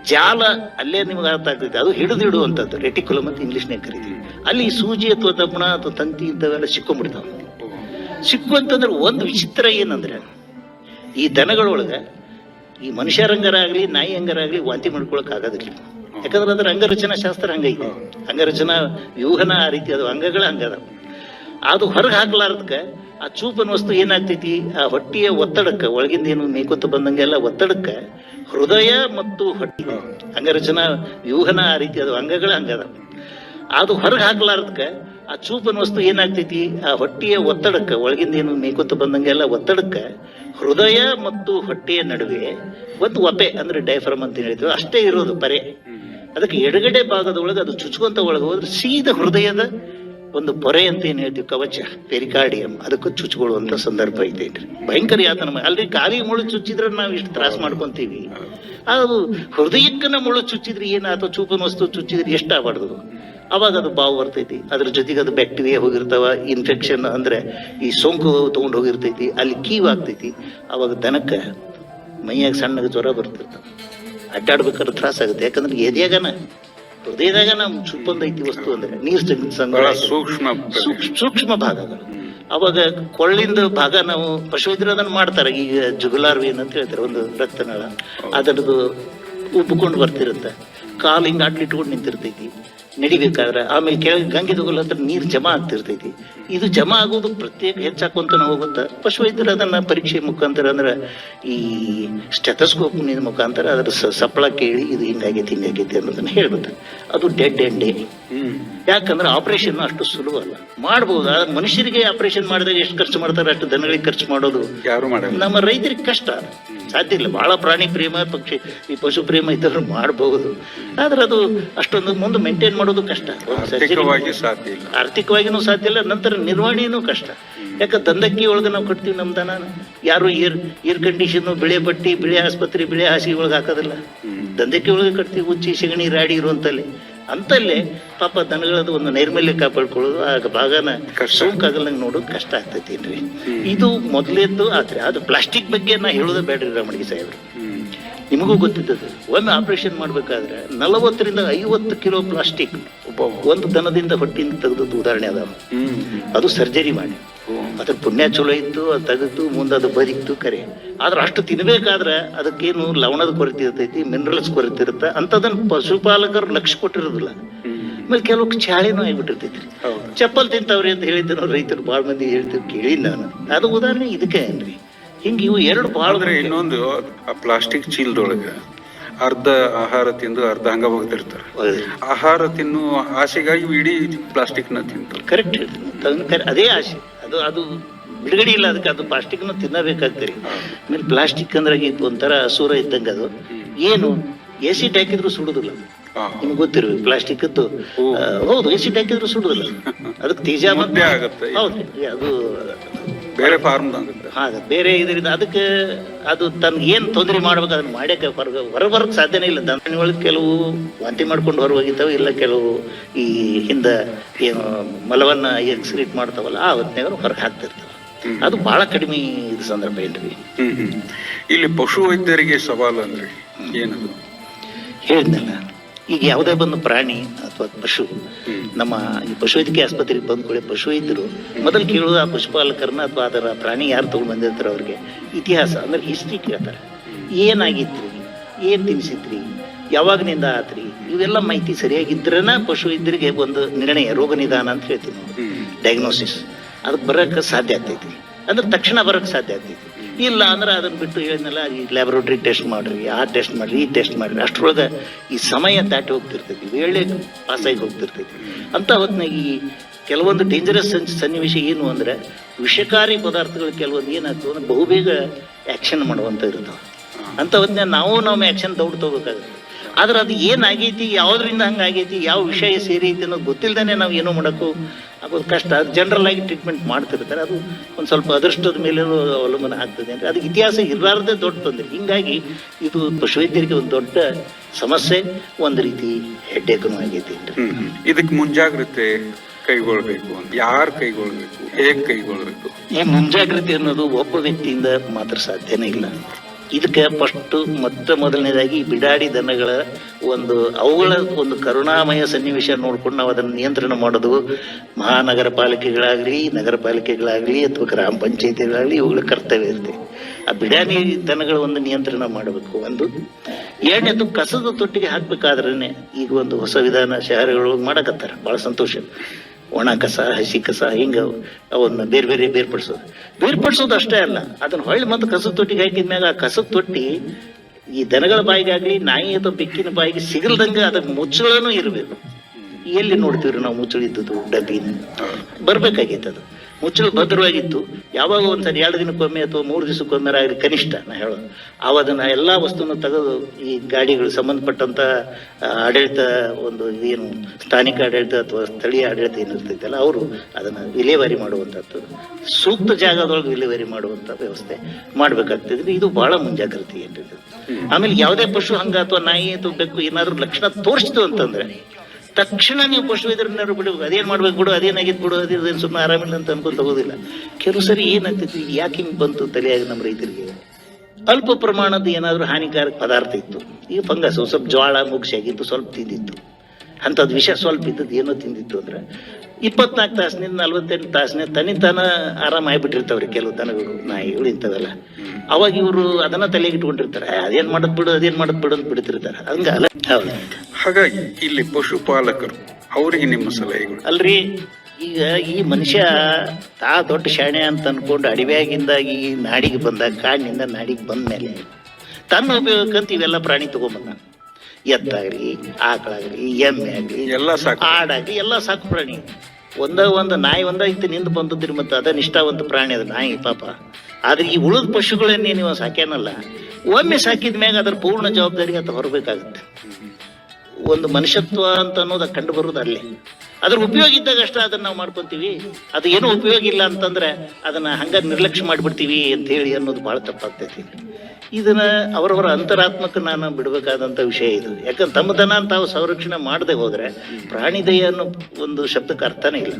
ಜಾಲ ಅಲ್ಲೇ ನಿಮ್ಗೆ ಅರ್ಥ ಆಗ್ತೈತೆ. ಅದು ಹಿಡಿದಿಡುವಂಥದ್ದು. ರೆಟಿಕುಲಮ್ ಅಂತ ಇಂಗ್ಲೀಷ್ನಾಗ ಕರಿತೀವಿ. ಅಲ್ಲಿ ಸೂಜಿ ಅಥವಾ ದಬ್ಬಣ ಅಥವಾ ತಂತಿ ಇಂಥವೆಲ್ಲ ಸಿಕ್ಕೊಂಡ್ಬಿಡ್ತಾವ. ಸಿಕ್ಕುವಂತಂದ್ರೆ ಒಂದು ವಿಚಿತ್ರ ಏನಂದ್ರೆ, ಈ ದನಗಳೊಳಗೆ ಈ ಮನುಷ್ಯರಂಗರಾಗ್ಲಿ ನಾಯಿ ಹಂಗರಾಗಲಿ ವಾಂತಿ ಮಾಡ್ಕೊಳಕ್ ಆಗೋದಿಲ್ಲ ಯಾಕಂದ್ರೆ ಅದ್ರ ಅಂಗರಚನಾ ಶಾಸ್ತ್ರ ಹಂಗೈತೆ. ಅಂಗರಚನಾ ವ್ಯೂಹನ ಆ ರೀತಿ ಅದು ಅಂಗಗಳ ಹಂಗದ ಅದು ಹೊರಗೆ ಹಾಕ್ಲಾರ್ದಕ್ಕೆ ಆ ಚೂಪನ ವಸ್ತು ಏನಾಗ್ತೈತಿ? ಆ ಹೊಟ್ಟೆಯ ಒತ್ತಡಕ್ಕೆ ಒಳಗಿಂದ ಏನು ಮೇಕೊತ್ತ ಬಂದಂಗೆಲ್ಲ ಒತ್ತಡಕ್ಕೆ ಹೃದಯ ಮತ್ತು ಹೊಟ್ಟೆ. ಅಂಗರಚನಾ ವ್ಯೂಹನ ಆ ರೀತಿ ಅದು ಅಂಗಗಳ ಹಂಗದ ಅದು ಹೊರಗೆ ಹಾಕ್ಲಾರ್ದಕ್ಕೆ ಆ ಚೂಪನ ವಸ್ತು ಏನಾಗ್ತೈತಿ? ಆ ಹೊಟ್ಟೆಯ ಒತ್ತಡಕ್ಕೆ ಒಳಗಿಂದ ಏನು ಮೇಕೊತ್ತ ಬಂದಂಗೆಲ್ಲ ಒತ್ತಡಕ್ಕೆ ಹೃದಯ ಮತ್ತು ಹೊಟ್ಟೆಯ ನಡುವೆ ಒಂದು ಒಪೆ ಅಂದ್ರೆ ಡೈಫ್ರಮ್ ಅಂತ ಹೇಳಿದ್ರು ಅಷ್ಟೇ ಇರೋದು ಪರೆ. ಅದಕ್ಕೆ ಎಡಗಡೆ ಭಾಗದ ಒಳಗೆ ಅದು ಚುಚ್ಕೊಂತ ಒಳಗೆ ಹೋದ್ರೆ ಸೀದ ಹೃದಯದ ಒಂದು ಪೊರೆ ಅಂತ ಏನು ಹೇಳ್ತೀವಿ, ಕವಚ, ಪೆರಿಕಾರ್ಡಿಯಂ, ಅದಕ್ಕೆ ಚುಚ್ಚಿಕೊಳ್ಳುವಂತ ಸಂದರ್ಭ ಇದೆ ಭಯಂಕರ ಯಾತನ ಅಲ್ಲಿ ಕಾಲಿ ಮುಳು ಚುಚ್ಚಿದ್ರೆ ನಾವು ಇಷ್ಟು ತ್ರಾಸ ಮಾಡ್ಕೊಂತೀವಿ. ಅದು ಹೃದಯಕ್ಕನ ಮುಳು ಚುಚ್ಚಿದ್ರೆ ಏನಾಯ್ತು ಚೂಪನ ವಸ್ತು ಚುಚ್ಚಿದ್ರೆ ಎಷ್ಟಾಗಬಾರ್ದು ಅವಾಗ ಅದು ಬಾವು ಬರ್ತೈತಿ. ಅದ್ರ ಜೊತೆಗೆ ಅದು ಬ್ಯಾಕ್ಟೀರಿಯಾ ಹೋಗಿರ್ತಾವ ಇನ್ಫೆಕ್ಷನ್ ಅಂದ್ರೆ ಈ ಸೋಂಕು ತಗೊಂಡು ಹೋಗಿರ್ತೈತಿ, ಅಲ್ಲಿ ಕೀವ್ ಆಗ್ತೈತಿ. ಅವಾಗ ದನಕ್ಕೆ ಮೈಯಾಗ ಸಣ್ಣಗೆ ಜ್ವರ ಬರ್ತಿರ್ತಾವ ಅಡ್ಡಾಡ್ಬೇಕಾದ್ರೆ ತ್ರಾಸ ಆಗುತ್ತೆ. ಯಾಕಂದ್ರೆ ಎದೆಯಾಗನ ಹೃದಯದಾಗ ನಮ್ ಚುಪ್ಪಂದ ಐತಿ ವಸ್ತು ಅಂದ್ರೆ ನೀರು ಸಂಗ್ರಹ ಸೂಕ್ಷ್ಮ ಸೂಕ್ಷ್ಮ ಭಾಗಗಳು ಅವಾಗ ಕೊಳ್ಳಿಂದ ಭಾಗ ನಾವು ಪಶುವೈದ್ಯರು ಅದನ್ನ ಮಾಡ್ತಾರೆ. ಈಗ ಜುಗುಲಾರ್ ವೇನ್ ಅಂತ ಹೇಳ್ತಾರೆ ಒಂದು ರಕ್ತನಾಳ. ಅದರದ್ದು ಉಬ್ಬಿಕೊಂಡು ಬರ್ತಿರುತ್ತೆ. ಕಾಲು ಹಿಂಗೆ ಅಟ್ಲಿಟ್ಕೊಂಡು ನಿಂತಿರ್ತೈತಿ. ನಡಿಬೇಕಾದ್ರೆ. ಆಮೇಲೆ ಕೆಳಗೆ ಗಂಗೆ ತಗೊಳ್ಳ ಹತ್ರ ನೀರು ಜಮಾ ಆಗ್ತಿರ್ತೈತಿ. ಇದು ಜಮಾ ಆಗೋದು ಪ್ರತ್ಯೇಕ ಹೆಚ್ಚಾಕೊಂತಾನೆ ಹೋಗುತ್ತಾ ಪಶುವೈದ್ಯರು ಅದನ್ನ ಪರೀಕ್ಷೆ ಮುಖಾಂತರ ಅಂದ್ರೆ ಈ ಸ್ಟೆಥಸ್ಕೋಪ್ ಮುಖಾಂತರ ಅದರ ಸಪ್ಪಳ ಕೇಳಿ ಇದು ಹಿಂಗಾಗೈತಿ ಹಿಂಗಾಗೈತಿ ಅನ್ನೋದನ್ನ ಹೇಳ್ಬಿಡ್ತಾರೆ ಅದು ಡೆಡ್ ಎಂಡ್ ಯಾಕಂದ್ರೆ ಆಪರೇಷನ್ ಅಷ್ಟು ಸುಲಭ ಅಲ್ಲ. ಮಾಡಬಹುದು ಆದ್ರೆ ಮನುಷ್ಯರಿಗೆ ಆಪರೇಷನ್ ಮಾಡಿದಾಗ ಎಷ್ಟು ಖರ್ಚು ಮಾಡ್ತಾರೆ ಅಷ್ಟು ದನಗಳಿಗೆ ಖರ್ಚು ಮಾಡೋದು. ಯಾರು ನಮ್ಮ ರೈತರಿಗೆ ಕಷ್ಟ. ಸಾಧ್ಯ ಇಲ್ಲ. ಬಹಳ ಪ್ರಾಣಿ ಪ್ರೇಮ ಪಕ್ಷಿ ಈ ಪಶು ಪ್ರೇಮ ಇದ್ದವರು ಮಾಡಬಹುದು ಆದ್ರೆ ಅದು ಅಷ್ಟೊಂದು ಮುಂದೆ ಮೇಂಟೈನ್ ಮಾಡೋದು ಕಷ್ಟ. ಸಾಧ್ಯ ಇಲ್ಲ. ಆರ್ಥಿಕವಾಗಿನೂ ಸಾಧ್ಯ ಇಲ್ಲ ನಂತರ ನಿರ್ವಹಣೆನೂ ಕಷ್ಟ. ಯಾಕೆ ದಂಧಕ್ಕಿ ಒಳಗೆ ನಾವು ಕಟ್ತೀವಿ ನಮ್ಮ ದನ? ಯಾರು ಏರ್ ಏರ್ ಕಂಡೀಷನ್ ಬಿಳೆ ಬಟ್ಟಿ ಬಿಳೆ ಆಸ್ಪತ್ರೆ ಬಿಳೆ ಹಾಸಿಗೆ ಒಳಗೆ ಹಾಕೋದಿಲ್ಲ. ದಂಧಕ್ಕಿ ಒಳಗೆ ಕಟ್ತೀವಿ ಉಚ್ಚಿ ಸೆಗಣಿ ರಾಡಿ ಇರುವಂತಲ್ಲಿ. ಅಂತಲ್ಲೇ ಪಾಪ ದನಗಳದ್ದು ಒಂದು ನೈರ್ಮಲ್ಯ ಕಾಪಾಡ್ಕೊಳ್ಳೋದು ಆಗ ಭಾಗನ ಸೋಂಕಾಗಲಂಗೆ ನೋಡೋದು ಕಷ್ಟ ಆಗ್ತೈತಿ ಇದು ಮೊದಲೇದ್ದು ಆದ್ರೆ ಅದು ಪ್ಲಾಸ್ಟಿಕ್ ಬಗ್ಗೆ ನಾ ಹೇಳೋದೇ ಬೇಡ್ರಿ ರಮಣಿಗೆ ಸಾಹೇಬ್ರು. ನಿಮಗೂ ಗೊತ್ತಿದ್ದದು ಒಮ್ಮೆ ಆಪರೇಷನ್ ಮಾಡಬೇಕಾದ್ರೆ ನಲವತ್ತರಿಂದ ಐವತ್ತು ಕಿಲೋ ಪ್ಲಾಸ್ಟಿಕ್ ಒಂದು ದನದಿಂದ ಹೊಟ್ಟಿಂದ ತೆಗೆದದ್ದು ಉದಾಹರಣೆ ಅದಾವ ಅದು ಸರ್ಜರಿ ಮಾಡಿ. ಅದ್ರ ಪುಣ್ಯ ಚಲೋ ಇತ್ತು ಅದು ತೆಗೆದು ಮುಂದೆ ಅದು ಬದಿಕ್ತು ಕರೆ. ಆದ್ರೆ ಅಷ್ಟು ತಿನ್ಬೇಕಾದ್ರೆ ಅದಕ್ಕೇನು ಲವಣದ ಕೊರತೆ ಇರ್ತೈತಿ ಮಿನರಲ್ಸ್ ಕೊರತೆ ಇರುತ್ತೆ ಅಂತದನ್ನ ಪಶುಪಾಲಕರು ಲಕ್ಷ್ಯ ಕೊಟ್ಟಿರೋದಿಲ್ಲ. ಆಮೇಲೆ ಕೆಲವು ಚಾಳಿನೂ ಆಗಿಬಿಟ್ಟಿರ್ತೈತಿ ಚಪ್ಪಲ್ ತಿಂತಾವ್ರಿ ಅಂತ ಹೇಳಿದ್ರು ರೈತರು ಭಾಳ ಮಂದಿ ಹೇಳ್ತೇವೆ ಕೇಳಿ ನಾನು. ಅದು ಉದಾಹರಣೆ ಇದಕ್ಕೆ ಏನ್ರಿ? ಹಿಂಗೆ ಇವು ಎರಡು ಭಾಳ ಇನ್ನೊಂದು ಆ ಪ್ಲಾಸ್ಟಿಕ್ ಚೀಲದೊಳಗ ಅರ್ಧ ಆಹಾರ ತಿಂದು ಅರ್ಧ ಹಂಗ ಹೋಗ್ತಿರ್ತಾರೆ. ಆಹಾರ ತಿನ್ನು ಆಸೆಗಾಗಿ ಇಡೀ ಪ್ಲಾಸ್ಟಿಕ್ನ ತಿಂತಾರೆ ಕರೆಕ್ಟ್ ಅದೇ ಆಸೆ. ಅದು ಅದು ಬಿಡುಗಡೆ ಇಲ್ಲ ಅದಕ್ಕೆ ಅದು ಪ್ಲಾಸ್ಟಿಕ್ನ ತಿನ್ನಬೇಕಾಗ್ತದೆ. ಆಮೇಲೆ ಪ್ಲಾಸ್ಟಿಕ್ ಅಂದ್ರೆ ಇದು ಒಂಥರ ಅಸೂರ ಇದ್ದಂಗೆ ಅದು. ಏನು? ಎಸಿಡ್ ಹಾಕಿದ್ರು ಸುಡುದಿಲ್ಲ. ಹಾ. ನಿಮ್ಗೆ ಗೊತ್ತಿರ್ಬೇಕು ಪ್ಲಾಸ್ಟಿಕ್ ಹೌದು ಎಸಿಡ್ ಹಾಕಿದ್ರು ಸುಡುದಿಲ್ಲ. ಅದಕ್ಕೆ ತೀಜಾ ಮತ್ತೆ ಆಗತ್ತೆ. ಹೌದು. ಅದು ಬೇರೆ ಫಾರ್ಮ್ ಹಾಗೆ ಬೇರೆ ಇದರಿಂದ ಅದಕ್ಕೆ ಅದು ತನ್ಗೆ ಏನ್ ತೊಂದರೆ ಮಾಡ್ಬೇಕು ಅದನ್ನ ಮಾಡ್ಯಕ್ಕೆ ಹೊರ ಬರಕ್ ಸಾಧ್ಯನೇ ಇಲ್ಲ. ದನ ಒಳಗೆ ಕೆಲವು ವಾಂತಿ ಮಾಡ್ಕೊಂಡು ಹೊರ ಹೋಗಿದ್ದಾವೆ ಇಲ್ಲ ಕೆಲವು ಈ ಹಿಂದ ಏನು ಮಲವನ್ನ ಎಕ್ಸ್ರೀಟ್ ಮಾಡ್ತಾವಲ್ಲ ಆ ಹೊತ್ತಿನಾಗ ಹೊರಗೆ ಹಾಕ್ತಿರ್ತಾವ. ಅದು ಬಹಳ ಕಡಿಮೆ ಇದು ಸಂದರ್ಭ ಏನ್ರಿ ಇಲ್ಲಿ ಪಶು ವೈದ್ಯರಿಗೆ ಸವಾಲು ಅಂದ್ರೆ ಏನದು? ಹೇಳಿದ್ನಲ್ಲ ಈಗ ಯಾವುದೇ ಬಂದು ಪ್ರಾಣಿ ಅಥವಾ ಪಶು ನಮ್ಮ ಈ ಪಶುವೈದ್ಯಕೀಯ ಆಸ್ಪತ್ರೆಗೆ ಬಂದ ಕೂಡ ಪಶುವೈದ್ಯರು ಮೊದಲು ಕೇಳೋದು ಆ ಪಶುಪಾಲಕರನ್ನ ಅಥವಾ ಅದರ ಪ್ರಾಣಿ ಯಾರು ತಗೊಂಡು ಬಂದಿರ್ತಾರೆ ಅವ್ರಿಗೆ ಇತಿಹಾಸ ಅಂದ್ರೆ ಹಿಸ್ಟ್ರಿ ಕೇಳ್ತಾರೆ. ಏನಾಗಿತ್ರಿ? ಏನು ತಿನ್ಸಿದ್ರಿ? ಯಾವಾಗಿನಿಂದ ಆತ್ರಿ? ಇವೆಲ್ಲ ಮಾಹಿತಿ ಸರಿಯಾಗಿದ್ರನ ಪಶು ಇದ್ರಿಗೆ ಒಂದು ನಿರ್ಣಯ ರೋಗ ನಿಧಾನ ಅಂತ ಹೇಳ್ತೀವಿ ಡಯಾಗ್ನೋಸಿಸ್ ಅದಕ್ಕೆ ಬರೋಕ್ಕೆ ಸಾಧ್ಯ ಆಗ್ತೈತಿ ಅಂದ್ರೆ ತಕ್ಷಣ ಬರೋಕ್ಕೆ ಸಾಧ್ಯ ಆಗ್ತೈತಿ ಇಲ್ಲ ಅಂದ್ರೆ ಅದನ್ನ ಬಿಟ್ಟು ಹೇಳಿದ್ನಲ್ಲ, ಈ ಲ್ಯಾಬೊರೇಟರಿ ಟೆಸ್ಟ್ ಮಾಡ್ರಿ, ಆ ಟೆಸ್ಟ್ ಮಾಡ್ರಿ, ಈ ಟೆಸ್ಟ್ ಮಾಡ್ರಿ. ಅಷ್ಟ್ರೊಳಗೆ ಈ ಸಮಯ ದಾಟಿ ಹೋಗ್ತಿರ್ತೈತಿ, ವೇಳೆ ಪಾಸಾಗಿ ಹೋಗ್ತಿರ್ತೈತಿ. ಅಂತ ಹೊತ್ನಾಗ ಈ ಕೆಲವೊಂದು ಡೇಂಜರಸ್ ಸನ್ನಿವೇಶ ಏನು ಅಂದ್ರೆ, ವಿಷಕಾರಿ ಪದಾರ್ಥಗಳು ಕೆಲವೊಂದು ಏನಾಗ್ತವೆ ಅಂದ್ರೆ ಬಹುಬೇಗ ಆ್ಯಕ್ಷನ್ ಮಾಡುವಂಥ ಇರ್ತಾವೆ. ಅಂತ ಹೊತ್ತಿನ ನಾವು ನಮ್ಮ ಆ್ಯಕ್ಷನ್ ದೌಡ್ ತಗೋಬೇಕಾಗುತ್ತೆ. ಆದ್ರೆ ಅದು ಏನಾಗೈತಿ ಯಾವುದರಿಂದ ಹಂಗಾಗೈತಿ ಯಾವ ವಿಷಯ ಸೇರೈತಿ ಅನ್ನೋದು ಗೊತ್ತಿಲ್ಲದೇ ನಾವು ಏನೋ ಮಾಡೋಕ್ಕೂ ಆಗೋದು ಕಷ್ಟ. ಜನರಲ್ ಆಗಿ ಟ್ರೀಟ್ಮೆಂಟ್ ಮಾಡ್ತಿರ್ತಾರೆ. ಅದು ಒಂದು ಸ್ವಲ್ಪ ಅದೃಷ್ಟದ ಮೇಲೆ ಅವಲಂಬನೆ ಆಗ್ತದೆ ಅಂದರೆ ಅದು ಇತಿಹಾಸ ಇರಲಾರದೆ ದೊಡ್ಡ ತೊಂದರೆ. ಹಿಂಗಾಗಿ ಇದು ಪಶುವೈದ್ಯರಿಗೆ ಒಂದು ದೊಡ್ಡ ಸಮಸ್ಯೆ ಒಂದು ರೀತಿ ಹೆಡ್ಡೇಕನು ಆಗೈತಿ. ಇದಕ್ಕೆ ಮುಂಜಾಗ್ರತೆ ಕೈಗೊಳ್ಬೇಕು ಅಂತ. ಯಾರು ಕೈಗೊಳ್ಬೇಕು? ಹೇಗೆ ಕೈಗೊಳ್ಬೇಕು? ಈ ಮುಂಜಾಗ್ರತೆ ಅನ್ನೋದು ಒಬ್ಬ ವ್ಯಕ್ತಿಯಿಂದ ಮಾತ್ರ ಸಾಧ್ಯನೇ ಇಲ್ಲ. ಇದಕ್ಕೆ ಫಸ್ಟ್, ಮೊತ್ತ ಮೊದಲನೇದಾಗಿ ಬಿಡಾಡಿ ದನಗಳ ಒಂದು, ಅವುಗಳ ಒಂದು ಕರುಣಾಮಯ ಸನ್ನಿವೇಶ ನೋಡ್ಕೊಂಡು ನಾವು ಅದನ್ನು ನಿಯಂತ್ರಣ ಮಾಡೋದು. ಮಹಾನಗರ ಪಾಲಿಕೆಗಳಾಗಲಿ ನಗರ ಪಾಲಿಕೆಗಳಾಗಲಿ ಅಥವಾ ಗ್ರಾಮ ಪಂಚಾಯತಿಗಳಾಗಲಿ, ಇವುಗಳ ಕರ್ತವ್ಯ ಇರುತ್ತೆ. ಆ ಬಿಡಾಡಿ ದನಗಳ ಒಂದು ನಿಯಂತ್ರಣ ಮಾಡಬೇಕು. ಒಂದು. ಎರಡನೇದು, ಕಸದ ತೊಟ್ಟಿಗೆ ಹಾಕ್ಬೇಕಾದ್ರೇನೆ ಈಗ ಒಂದು ಹೊಸ ವಿಧಾನ, ಶಹರಗಳು ಮಾಡಕತ್ತಾರ. ಬಹಳ ಸಂತೋಷ. ಒಣ ಕಸ ಹಸಿ ಕಸ ಹಿಂಗ ಅವನ್ನ ಬೇರೆ ಬೇರೆ ಬೇರ್ಪಡಿಸೋದು ಬೇರ್ಪಡಿಸೋದು ಅಷ್ಟೇ ಅಲ್ಲ, ಅದನ್ನ ಹೊಳ್ಳಿ ಮತ್ತೆ ಕಸದ ತೊಟ್ಟಿಗೆ ಹಾಕಿದ ಮ್ಯಾಗ ಆ ಕಸದ ತೊಟ್ಟಿ ಈ ದನಗಳ ಬಾಯಿಗಾಗ್ಲಿ, ನಾಯಿ ಅಥವಾ ಬೆಕ್ಕಿನ ಬಾಯಿಗೆ ಸಿಗಲ್ದಂಗ ಅದಕ್ಕೆ ಮುಚ್ಚಳನೂ ಇರಬೇಕು. ಎಲ್ಲಿ ನೋಡ್ತೀವ್ರಿ ನಾವು ಮುಚ್ಚಳಿದ್ದದು ಡಬ್ಬಿನ? ಬರ್ಬೇಕಾಗೈತೆ ಅದು. ಮುಚ್ಚಳು ಭದ್ರವಾಗಿತ್ತು. ಯಾವಾಗ ಒಂದ್ಸರಿ ಎರಡು ದಿನಕ್ಕೊಮ್ಮೆ ಅಥವಾ ಮೂರು ದಿವಸಕ್ಕೊಮ್ಮೆ ಆಗಲಿ ಕನಿಷ್ಠ ನಾ ಹೇಳೋದು. ಅವ ಅದನ್ನ ಎಲ್ಲಾ ವಸ್ತುನ ತೆಗೆದು ಈ ಗಾಡಿಗಳು ಸಂಬಂಧಪಟ್ಟಂತ ಆಡಳಿತ ಒಂದು ಏನು ಸ್ಥಾನಿಕ ಆಡಳಿತ ಅಥವಾ ಸ್ಥಳೀಯ ಆಡಳಿತ ಏನಿರ್ತೈತಲ್ಲ ಅವರು ಅದನ್ನ ವಿಲೇವಾರಿ ಮಾಡುವಂಥದ್ದು ಸೂಕ್ತ ಜಾಗದೊಳಗೆ ವಿಲೇವಾರಿ ಮಾಡುವಂತ ವ್ಯವಸ್ಥೆ ಮಾಡ್ಬೇಕಾಗ್ತದೆ. ಇದು ಬಹಳ ಮುಂಜಾಗ್ರತೆ ಏನಿದೆ. ಆಮೇಲೆ ಯಾವುದೇ ಪಶು ಹಂಗ ಅಥವಾ ನಾಯಿ ಅಥವಾ ಬೆಕ್ಕು ಏನಾದ್ರು ಲಕ್ಷಣ ತೋರಿಸ್ತು ಅಂತಂದ್ರೆ ತಕ್ಷಣ ನೀವು ಪಶು ಬಿಡು, ಅದೇನ್ ಮಾಡ್ಬೇಕು ಬಿಡು, ಅದೇನಾಗಿತ್ತು ಬಿಡು, ಅದೇನು ಸುಮ್ಮನೆ ಆರಾಮಿಲ್ಲ ಅಂತ ಅನ್ಕೊಂತ ಹೋಗೋದಿಲ್ಲ ಕೆಲವು ಸರಿ ಏನಾಗ್ತೈತಿ ಯಾಕೆ ಹಿಂಗೆ ಬಂತು ತಲೆಯಾಗಿ ನಮ್ಮ ರೈತರಿಗೆ? ಅಲ್ಪ ಪ್ರಮಾಣದ ಏನಾದರೂ ಹಾನಿಕಾರಕ ಪದಾರ್ಥ ಇತ್ತು. ಈಗ ಫಂಗಸ್ ಸ್ವಲ್ಪ ಜ್ವಾಳ, ಮುಗಿಸಿ ಆಗಿತ್ತು ಸ್ವಲ್ಪ ತಿಂದಿತ್ತು. ಅಂಥದ್ದು ವಿಷ ಸ್ವಲ್ಪ ಇದ್ದದ್ದು ಏನೋ ತಿಂದಿತ್ತು ಅಂದ್ರೆ ಇಪ್ಪತ್ನಾಲ್ಕು ತಾಸಿನಿಂದ ನಲ್ವತ್ತೆಂಟು ತಾಸಿನ ತನಿತನ ಆರಾಮ ಆಗ್ಬಿಟ್ಟಿರ್ತಾವ್ರಿ ಕೆಲವು ದನಗಳು ನಾಯಿಗಳು ಇಂಥವೆಲ್ಲ ಅವಾಗ ಇವರು ಅದನ್ನ ತಲೆಗೆ ಇಟ್ಕೊಂಡಿರ್ತಾರೆ. ಅದೇನ್ ಮಾಡದ್ ಬಿಡು ಅದೇನ್ ಮಾಡದ್ ಬಿಡು ಅಂತ ಬಿಡ್ತಿರ್ತಾರೆ. ಹಂಗ ಅಲ್ಲ ಹೌದು. ಹಾಗಾಗಿ ಇಲ್ಲಿ ಪಶುಪಾಲಕರು ಅವರಿಗೆ ನಿಮ್ಮ ಸಲಹೆಗಳು. ಅಲ್ರಿ ಈಗ ಈ ಮನುಷ್ಯ ತಾ ದೊಡ್ಡ ಶಾಣೆ ಅಂತ ಅನ್ಕೊಂಡು ಅಡವ್ಯಾಗಿಂದ ಈ ನಾಡಿಗೆ ಬಂದ ಕಾಡಿನಿಂದ ನಾಡಿಗೆ ಬಂದ ಮೇಲೆ ತನ್ನ ಉಪಯೋಗಕ್ಕಂತ ಇವೆಲ್ಲ ಪ್ರಾಣಿ ತಗೊಂಬಂದ. ಎತ್ತಾಗ್ಲಿ ಆಕಳಾಗ್ಲಿ ಎಮ್ಮೆ ಆಗ್ಲಿ ಎಲ್ಲ ಸಾಕು. ಆಡಾಗ್ಲಿ ಎಲ್ಲ ಸಾಕು ಪ್ರಾಣಿ. ಒಂದ ಒಂದು ನಾಯಿ ಒಂದ ಇತ್ತು ನಿಂದು ಬಂದದ್ರಿ ಮತ್ತೆ ಅದ ನಿಷ್ಠಾವಂತ ಪ್ರಾಣಿ ಅದ ನಾಯಿ ಪಾಪ. ಆದ್ರೆ ಈ ಉಳಿದ ಪಶುಗಳನ್ನೇ ನೀವು ಸಾಕ್ಯಾನಲ್ಲ, ಒಮ್ಮೆ ಸಾಕಿದ ಮ್ಯಾಗ ಅದ್ರ ಪೂರ್ಣ ಜವಾಬ್ದಾರಿ ಅಂತ ಹೊರಬೇಕಾಗತ್ತೆ. ಒಂದು ಮನುಷ್ಯತ್ವ ಅಂತ ಅನ್ನೋದು ಕಂಡು ಬರೋದು ಅಲ್ಲೇ. ಅದ್ರ ಉಪಯೋಗ ಇದ್ದಾಗ ಅಷ್ಟೇ ಅದನ್ನ ನಾವು ಮಾಡ್ಕೊಂತೀವಿ. ಅದು ಏನು ಉಪಯೋಗ ಇಲ್ಲ ಅಂತಂದ್ರೆ ಅದನ್ನ ಹಂಗ ನಿರ್ಲಕ್ಷ್ಯ ಮಾಡ್ಬಿಡ್ತೀವಿ ಅಂತ ಹೇಳಿ ಅನ್ನೋದು ಬಹಳ ತಪ್ಪಾಗ್ತೈತಿ. ಇದನ್ನ ಅವರವರ ಅಂತರಾತ್ಮಕ ನಾನು ಬಿಡಬೇಕಾದಂತ ವಿಷಯ ಇದು. ಯಾಕಂದ್ರೆ ತಮ್ಮ ದನ ತಾವು ಸಂರಕ್ಷಣೆ ಮಾಡದೆ ಹೋದ್ರೆ ಪ್ರಾಣಿ ದಯೆ ಅನ್ನೋ ಒಂದು ಶಬ್ದಕ್ಕೆ ಅರ್ಥನೇ ಇಲ್ಲ.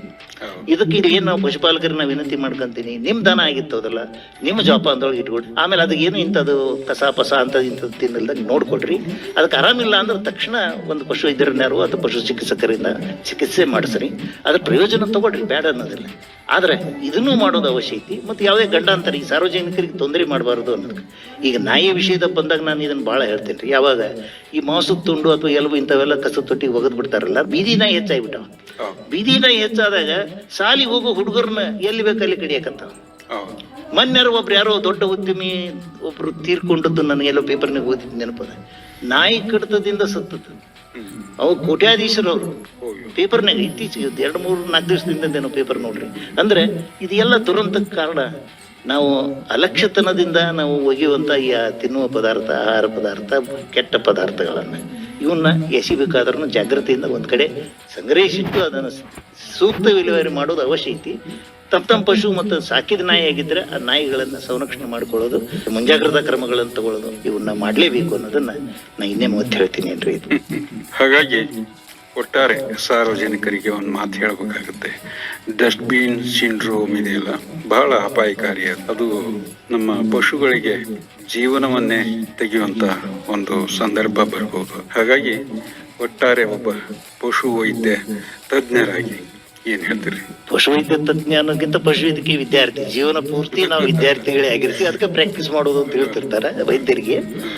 ಇದಕ್ಕೆ ಇಲ್ಲಿ ಏನು ನಾವು ಪಶುಪಾಲಕರನ್ನ ವಿನಂತಿ ಮಾಡ್ಕೊಂತೀನಿ ನಿಮ್ಮ ದನ ಆಗಿತ್ತು ಅದಲ್ಲ ನಿಮ್ಮ ಜೋಪಾನದೊಳಗೆ ಇಟ್ಕೊಡ್ರಿ ಆಮೇಲೆ ಅದಕ್ಕೆ ಏನು ಇಂಥದ್ದು ಕಸ ಪಸ ಅಂತ ಇಂಥದ್ದು ತಿನ್ನಲ್ದಾಗ ನೋಡ್ಕೊಡ್ರಿ ಅದಕ್ಕೆ ಆರಾಮಿಲ್ಲ ಅಂದ್ರೆ ತಕ್ಷಣ ಒಂದು ಪಶು ವೈದ್ಯರನ್ನಾರು ಅಥವಾ ಪಶು ಚಿಕಿತ್ಸಕರಿಂದ ಚಿಕಿತ್ಸೆ ಮಾಡಿಸ್ರಿ ಅದ್ರ ಪ್ರಯೋಜನ ತಗೊಳ್ರಿ ಬೇಡ ಅನ್ನೋದಿಲ್ಲ. ಆದ್ರೆ ಇದನ್ನು ಮಾಡೋದು ಅವಶ್ಯ ಐತಿ ಮತ್ತು ಯಾವುದೇ ಅಂತಾರೆ ಈ ಸಾರ್ವಜನಿಕರಿಗೆ ತೊಂದರೆ ಮಾಡಬಾರದು ಅನ್ನೋದಕ್ಕೆ. ಈಗ ನಾಯಿ ವಿಷಯದ ಬಂದಾಗ ನಾನು ಇದನ್ನ ಭಾಳ ಹೇಳ್ತೇನೆ ರೀ ಯಾವಾಗ ಈ ಮಾಂಸದ ತುಂಡು ಅಥವಾ ಎಲುಬು ಇಂಥವೆಲ್ಲ ಕಸದ ತೊಟ್ಟಿಗೆ ಒಗದು ಬಿಡ್ತಾರಲ್ಲ ಬೀದಿ ನಾಯಿ ಹೆಚ್ಚಾಗ್ಬಿಟ್ಟವ. ಬೀದಿ ನಾಯಿ ಹೆಚ್ಚಾದಾಗ ಸಾಲಿ ಹೋಗೋ ಹುಡುಗರನ್ನ ಎಲ್ಲಿ ಬೇಕಲ್ಲಿ ಕಡಿಯಕತ್ತಾವ. ಹೌದು. ಮೊನ್ನೆರ ಒಬ್ರು ಯಾರೋ ದೊಡ್ಡ ಉದ್ಯಮಿ ಒಬ್ರು ತೀರ್ಕೊಂಡದ್ದು ನನಗೆಲ್ಲೋ ಪೇಪರ್ನಾಗ ಓದಿದ್ದು ನೆನಪದ. ನಾಯಿ ಕಡಿತದಿಂದ ಸತ್ತದ್ದು. ಅವು ಕೋಟ್ಯಾಧೀಶರು. ಪೇಪರ್ನಾಗ ಇತ್ತೀಚೆಗೆ ಎರಡು ಮೂರು ನಾಲ್ಕು ದಿವಸದಿಂದ ಏನೋ ಪೇಪರ್ ನೋಡ್ರಿ ಅಂದ್ರೆ ಇದೆಲ್ಲ ದುರಂತಕ್ಕೆ ಕಾರಣ ನಾವು ಅಲಕ್ಷ್ಯತನದಿಂದ ನಾವು ಒಗೆಯುವಂತ ಈ ತಿನ್ನುವ ಪದಾರ್ಥ, ಆಹಾರ ಪದಾರ್ಥ, ಕೆಟ್ಟ ಪದಾರ್ಥಗಳನ್ನು ಇವನ್ನ ಎಸಿಬೇಕಾದ್ರೂ ಜಾಗ್ರತೆಯಿಂದ ಒಂದು ಕಡೆ ಸಂಗ್ರಹಿಸಿಟ್ಟು ಅದನ್ನು ಸೂಕ್ತ ವಿಲೇವಾರಿ ಮಾಡೋದು ಅವಶ್ಯ ಐತಿ ತಮ್ಮ ಪಶು ಮತ್ತು ಸಾಕಿದ ನಾಯಿ ಆಗಿದ್ರೆ ಆ ನಾಯಿಗಳನ್ನ ಸಂರಕ್ಷಣೆ ಮಾಡ್ಕೊಳ್ಳೋದು, ಮುಂಜಾಗ್ರತಾ ಕ್ರಮಗಳನ್ನು ತಗೊಳ್ಳೋದು ಇವನ್ನ ಮಾಡಲೇಬೇಕು ಅನ್ನೋದನ್ನ ನಾ ಇನ್ನೇ ಮತ್ತೆ ಹೇಳ್ತೀನಿ ಏನ್ರಿ ಹಾಗಾಗಿ ಒಟ್ಟಾರೆ ಸಾರ್ವಜನಿಕರಿಗೆ ಒಂದು ಮಾತು ಹೇಳಬೇಕಾಗುತ್ತೆ. ಡಸ್ಟ್ಬಿನ್ ಸಿಂಡ್ರೋಮ್ ಇದೆಯಲ್ಲ, ಬಹಳ ಅಪಾಯಕಾರಿ. ಅದು. ನಮ್ಮ ಪಶುಗಳಿಗೆ ಜೀವನವನ್ನೇ ತೆಗೆಯುವಂತ ಒಂದು ಸಂದರ್ಭ ಬರ್ಬೋದು. ಹಾಗಾಗಿ ಒಟ್ಟಾರೆ ಒಬ್ಬ ಪಶು ವೈದ್ಯ ತಜ್ಞರಾಗಿ ಏನ್ ಹೇಳ್ತೀರಿ? ಪಶುವೈದ್ಯ ತಜ್ಞಾನಕ್ಕಿಂತ ಪಶುವೈದ್ಯಕೀಯ ವಿದ್ಯಾರ್ಥಿ, ಜೀವನ ಪೂರ್ತಿ ನಾವು ವಿದ್ಯಾರ್ಥಿಗಳೇ ಆಗಿರ್ತೀವಿ. ಅದಕ್ಕೆ ಪ್ರಾಕ್ಟೀಸ್ ಮಾಡೋದು ಅಂತ ಹೇಳ್ತಿರ್ತಾರೆ ವೈದ್ಯರಿಗೆ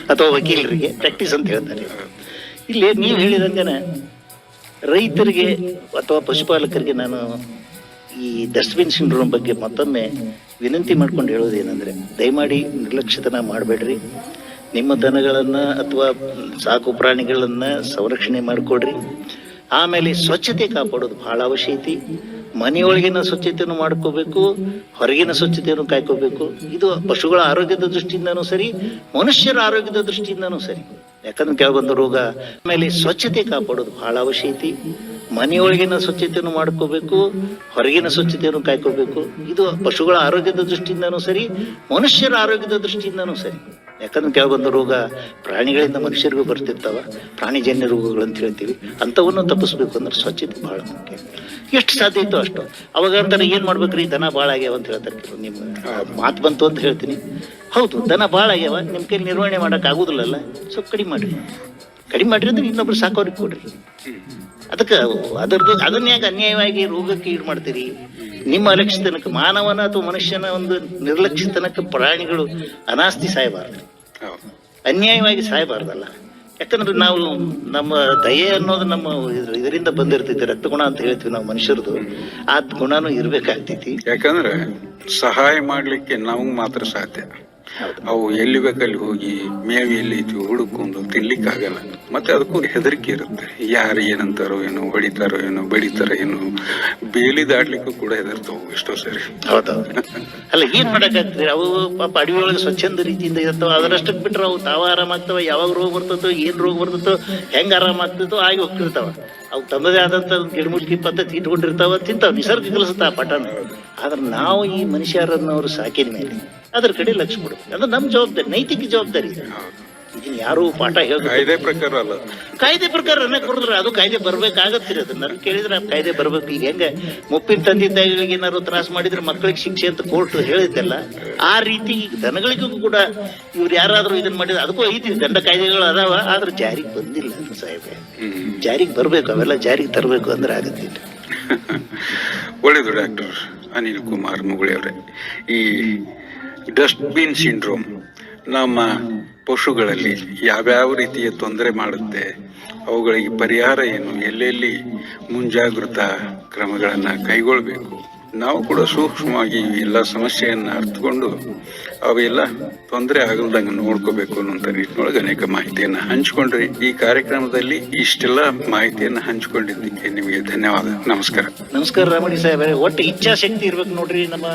ಅಥವಾ ವಕೀಲರಿಗೆ. ಪ್ರಾಕ್ಟೀಸ್ ಅಂತ ಹೇಳ್ತಾರೆ. ಇಲ್ಲಿ ನೀವು ಹೇಳಿದಂಗೆ ರೈತರಿಗೆ ಅಥವಾ ಪಶುಪಾಲಕರಿಗೆ ನಾನು ಈ ಡಸ್ಟ್ಬಿನ್ ಸಿಂಡ್ರೋಮ್ ಬಗ್ಗೆ ಮತ್ತೊಮ್ಮೆ ವಿನಂತಿ ಮಾಡ್ಕೊಂಡು ಏನಂದ್ರೆ, ದಯಮಾಡಿ ನಿರ್ಲಕ್ಷ್ಯತನ ಮಾಡಬೇಡ್ರಿ. ನಿಮ್ಮ ದನಗಳನ್ನು ಅಥವಾ ಸಾಕು ಪ್ರಾಣಿಗಳನ್ನು ಸಂರಕ್ಷಣೆ ಮಾಡಿಕೊಡ್ರಿ. ಆಮೇಲೆ ಸ್ವಚ್ಛತೆ ಕಾಪಾಡೋದು ಬಹಳ ಅವಶ್ಯ ಐತಿ ಮನೆಯೊಳಗಿನ ಸ್ವಚ್ಛತೆಯನ್ನು ಮಾಡ್ಕೋಬೇಕು, ಹೊರಗಿನ ಸ್ವಚ್ಛತೆಯನ್ನು ಕಾಯ್ಕೋಬೇಕು. ಇದು ಪಶುಗಳ ಆರೋಗ್ಯದ ದೃಷ್ಟಿಯಿಂದನೂ ಸರಿ, ಮನುಷ್ಯರ ಆರೋಗ್ಯದ ದೃಷ್ಟಿಯಿಂದನೂ ಸರಿ. ಯಾಕಂದ್ರೆ ಕೆಲವೊಂದು ರೋಗ, ಆಮೇಲೆ ಸ್ವಚ್ಛತೆ ಕಾಪಾಡೋದು ಬಹಳ ಅವಶ್ಯ ಐತಿ ಮನೆಯೊಳಗಿನ ಸ್ವಚ್ಛತೆಯನ್ನು ಮಾಡ್ಕೋಬೇಕು, ಹೊರಗಿನ ಸ್ವಚ್ಛತೆಯನ್ನು ಕಾಯ್ಕೋಬೇಕು. ಇದು ಪಶುಗಳ ಆರೋಗ್ಯದ ದೃಷ್ಟಿಯಿಂದನೂ ಸರಿ, ಮನುಷ್ಯರ ಆರೋಗ್ಯದ ದೃಷ್ಟಿಯಿಂದನೂ ಸರಿ. ಯಾಕಂದ್ರೆ ಕೆಲವೊಂದು ರೋಗ ಪ್ರಾಣಿಗಳಿಂದ ಮನುಷ್ಯರಿಗೂ ಬರ್ತಿರ್ತಾವ, ಪ್ರಾಣಿಜನ್ಯ ರೋಗಗಳು ಅಂತ ಹೇಳ್ತೀವಿ, ಅಂಥವನ್ನು ತಪ್ಪಿಸ್ಬೇಕು ಅಂದ್ರೆ ಸ್ವಚ್ಛತೆ ಬಹಳ ಮುಖ್ಯ. ಎಷ್ಟು ಸಾಧ್ಯ ಇತ್ತು ಅಷ್ಟು. ಅವಾಗ ಅಂತಾರೆ, ಏನ್ ಮಾಡ್ಬೇಕ್ರಿ? ದನ ಭಾಳ ಆಗ್ಯಾವ ಅಂತ ಹೇಳ್ತಾರೆ ನಿಮ್ಮ ಮಾತು ಬಂತು ಅಂತ ಹೇಳ್ತೀನಿ. ಹೌದು, ದನ ಭಾಳ ಆಗ್ಯಾವ, ನಿಮ್ಮ ಕೈಲಿ ನಿರ್ವಹಣೆ ಮಾಡಕ್ ಆಗುದಿಲ್ಲಲ್ಲ ಸ್ವಲ್ಪ ಕಡಿಮೆ ಮಾಡ್ರಿ. ಕಡಿಮೆ ಮಾಡ್ರಿ ಅಂದ್ರೆ ಇನ್ನೊಬ್ರು ಸಾಕೋರಿಗೆ ಕೊಡ್ರಿ. ಅದಕ್ಕೆ ಅದರದ್ದು ಅದನ್ನ ಯಾಕೆ ಅನ್ಯಾಯವಾಗಿ ರೋಗಕ್ಕೆ ಈಡು ಮಾಡ್ತೀರಿ? ನಿಮ್ಮ ಅಲಕ್ಷ್ಯತನಕ್ಕೆ, ಮಾನವನ ಅಥವಾ ಮನುಷ್ಯನ ಒಂದು ನಿರ್ಲಕ್ಷಿತನಕ್ಕೆ ಪ್ರಾಣಿಗಳು ಅನಾಸ್ತಿ ಸಾಯಬಾರ್ದು. ಅನ್ಯಾಯವಾಗಿ ಸಾಯಬಾರ್ದಲ್ಲ. ಯಾಕಂದ್ರೆ ನಾವು ನಮ್ಮ ದಯೆ ಅನ್ನೋದು ನಮ್ಮ ಇದ್ರ- ಇದರಿಂದ ಬಂದಿರ್ತೈತಿ ರಕ್ತ ಗುಣ ಅಂತ ಹೇಳ್ತೀವಿ ನಾವು ಮನುಷ್ಯರದು. ಆ ಗುಣನೂ ಇರ್ಬೇಕಾಗ್ತೈತಿ. ಯಾಕಂದ್ರೆ ಸಹಾಯ ಮಾಡ್ಲಿಕ್ಕೆ ನಮಗೆ ಮಾತ್ರ ಸಾಧ್ಯ. ಅವು ಎಲ್ಲಿ ಬೇಕಲ್ಲಿ ಹೋಗಿ ಮೇವು ಎಲ್ಲಿ ಐತಿ ಹುಡುಕೊಂಡು ತಿನ್ಲಿಕ್ಕಾಗಲ್ಲ. ಮತ್ತೆ ಅದಕ್ಕೂ ಹೆದರಿಕೆ ಇರುತ್ತೆ. ಯಾರು ಏನಂತಾರೋ ಏನೋ ಹೊಡಿತಾರೋ ಏನೋ ಬಡಿತಾರೋ ಏನೋ ಬೇಲಿ ದಾಟ್ಲಿಕ್ಕೂ ಕೂಡ ಹೆದರ್ತಾವು ಎಷ್ಟೋ ಸರಿ. ಹೌದೌದು. ಅಲ್ಲ ಏನ್ ಮಾಡಕ್ಕಾಗ್ತದೆ. ಅವು ಪಾಪ ಅಡವಿ ಒಳಗೆ ಸ್ವಚ್ಛಂದ ರೀತಿಯಿಂದ ಇರ್ತಾವ ಅದರಷ್ಟಕ್ಕೆ ಬಿಟ್ರೆ ಅವು ತಾವ ಆರಾಮಾಗ್ತಾವ ಯಾವಾಗ ರೋಗ ಬರ್ತದೋ ಏನ್ ರೋಗ ಬರ್ತದೋ ಹೆಂಗ್ ಆರಾಮಾಗ್ತದೋ ಆಗಿ ಹೋಗ್ತಿರ್ತಾವ. ಅವು ತಮ್ಮದೇ ಆದಂತ ಗಿಡಮುಟ್ಟಿ ಪದ್ಧತಿ ಇಟ್ಕೊಂಡಿರ್ತಾವ ತಿಂತಾವ. ನಿಸರ್ಗ ಕಲಿಸುತ್ತ ಆ ಪಟನ ಆದ್ರೆ ನಾವು ಈ ಮನುಷ್ಯರನ್ನವರು ಸಾಕಿದ ಮೇಲೆ ಅದ್ರ ಕಡೆ ಲಕ್ಷ್ಯ ಕೊಡ್ಬೇಕು ಅಂದ್ರೆ ನಮ್ ಜವಾಬ್ದಾರಿ ನೈತಿಕ ಜವಾಬ್ದಾರಿ. ಇದು. ಇದನ್ನ ಯಾರು ಪಾಠ ಹೇಳೋದು ಕಾಯ್ದೆ ಪ್ರಕಾರ ಅಲ್ಲ ಕಾಯ್ದೆ ಪ್ರಕಾರ ಅನ್ನ ಬರೋದ್ರ ಅದು ಕಾಯ್ದೆ ಬರ್ಬೇಕಾಗತ್ತೀರಿ ಅದನ್ನ. ನನ್ ಕೇಳಿದ್ರೆ ಕಾಯ್ದೆ ಬರ್ಬೇಕು. ಈಗ ಹೆಂಗ ಮುಪ್ಪಿನ ತಂದೆ ತಾಯಿಗಳಿಗೆ ಏನಾದ್ರು ತ್ರಾಸ ಮಾಡಿದ್ರೆ ಮಕ್ಕಳಿಗೆ ಶಿಕ್ಷೆ ಅಂತ ಕೋರ್ಟ್ ಹೇಳಿದ್ದಲ್ಲ ಆ ರೀತಿ ಈಗ ದನಗಳಿಗೂ ಕೂಡ ಇವ್ರು ಯಾರಾದ್ರೂ ಇದನ್ನ ಮಾಡಿದ್ರೆ ಅದಕ್ಕೂ ಐತಿ ದಂಡ ಕಾಯ್ದೆಗಳು ಅದಾವ. ಆದ್ರೆ ಜಾರಿಗೆ ಬಂದಿಲ್ಲ ಅದು ಜಾರಿಗೆ ಬರ್ಬೇಕು ಅವೆಲ್ಲ ಜಾರಿಗೆ ತರಬೇಕು ಅಂದ್ರೆ ಆಗತ್ತಿಲ್ಲ. ಒಳ್ಳೇದು ಡಾಕ್ಟರ್ ಅನಿಲ್ ಕುಮಾರ್ ಮುಗುಳಿ ಅವರೇ. ಈ ಡಸ್ಟ್ಬಿನ್ ಸಿಂಡ್ರೋಮ್. ನಮ್ಮ ಪಶುಗಳಲ್ಲಿ ಯಾವ್ಯಾವ ರೀತಿಯ ತೊಂದರೆ ಮಾಡುತ್ತೆ, ಅವುಗಳಿಗೆ ಪರಿಹಾರ ಏನು, ಎಲ್ಲೆಲ್ಲಿ ಮುಂಜಾಗ್ರತಾ ಕ್ರಮಗಳನ್ನು ಕೈಗೊಳ್ಳಬೇಕು ನಾವು ಕೂಡ ಸೂಕ್ಷ್ಮವಾಗಿ ಎಲ್ಲ ಸಮಸ್ಯೆಯನ್ನು ಅರ್ಥಕೊಂಡು ಅವೆಲ್ಲ ತೊಂದರೆ ಆಗಲ್ದಂಗೆ ನೋಡ್ಕೋಬೇಕು ಅನ್ನೋಂಥ ನಿಟ್ಟಿನೊಳಗೆ ಅನೇಕ ಮಾಹಿತಿಯನ್ನು ಹಂಚಿಕೊಂಡ್ರಿ. ಈ ಕಾರ್ಯಕ್ರಮದಲ್ಲಿ ಇಷ್ಟೆಲ್ಲ ಮಾಹಿತಿಯನ್ನು ಹಂಚಿಕೊಂಡಿದ್ದಕ್ಕೆ ನಿಮಗೆ ಧನ್ಯವಾದ. ನಮಸ್ಕಾರ. ನಮಸ್ಕಾರ ರಾಮಣಿ ಸಾಹೇಬ್ರೆ. ಒಟ್ಟು ಇಚ್ಛಾಶಕ್ತಿ ಇರ್ಬೇಕು ನೋಡ್ರಿ ನಮ್ಮ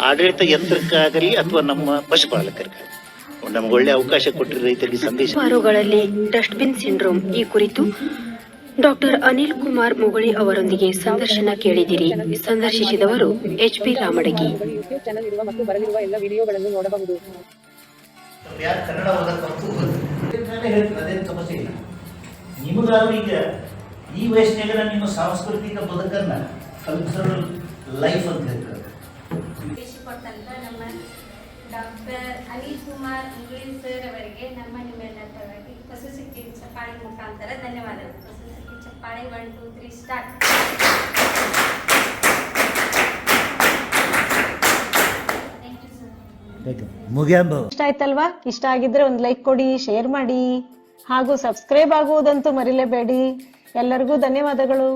ಆಡಳಿತ ಯಂತ್ರಕ್ಕಾಗಲಿ ಅಥವಾ ನಮ್ಮ ಪಶುಪಾಲಕರಿಗಾಗಲಿ. ನಮ್ಗೆ ಒಳ್ಳೆ ಅವಕಾಶ ಕೊಟ್ಟಿರಿ ರೈತರಿಗೆ ಸಂದೇಶ. ಡಸ್ಟ್ಬಿನ್ ಸಿಂಡ್ರೋಮ್ ಈ ಕುರಿತು ಡಾಕ್ಟರ್ ಅನಿಲ್ ಕುಮಾರ್ ಮೊಗಳಿ ಅವರೊಂದಿಗೆ ಸಂದರ್ಶನ ಕೇಳಿದಿರಿ. ಸಂದರ್ಶಿಸಿದವರು ಎಚ್ ಪಿ ರಾಮಡಗಿ. ಯೂಟ್ಯೂಬ್ ಇರುವ ಮತ್ತು ಬರಲಿರುವ ಎಲ್ಲ ವಿಡಿಯೋಗಳನ್ನು ನೋಡಬಹುದು ಯಾರು ಕನ್ನಡ ಓದಕ್ಕೆ ಬರ್ತು ನಾನೇ ಸಮಸ್ಯೆ ಇಲ್ಲ. ನಿಮಗಾದ್ರೂ ಈಗ ಈ ವಯಸ್ಸಿನಾಗ ನಿಮ್ಮ ಸಾಂಸ್ಕೃತಿಕ ಬದುಕನ್ನ ಕಲ್ಚರಲ್ ಲೈಫ್ ಅಂತ ಹೇಳ್ತಾರೆ. ಕೊಟ್ಟಂತ ನಮ್ಮ doctor Anil Kumar English sir ಅವರಿಗೆ ನಮ್ಮ ನಿಮ್ಮೆಲ್ಲ ಪಶು ಮುಖಾಂತರ ಧನ್ಯವಾದಗಳು. ಸ್ಟಾರ್ಟ್ ಥ್ಯಾಂಕ್ ಯು ಸರ್ ಮುಗಿಯಂಬ ಇಷ್ಟ ಆಯ್ತಲ್ವಾ? ಇಷ್ಟ ಆಗಿದ್ರೆ ಒಂದು ಲೈಕ್ ಕೊಡಿ ಶೇರ್ ಮಾಡಿ ಹಾಗೂ ಸಬ್ಸ್ಕ್ರೈಬ್ ಆಗುವುದಂತೂ ಮರಿಲೇಬೇಡಿ. ಎಲ್ಲರಿಗೂ ಧನ್ಯವಾದಗಳು.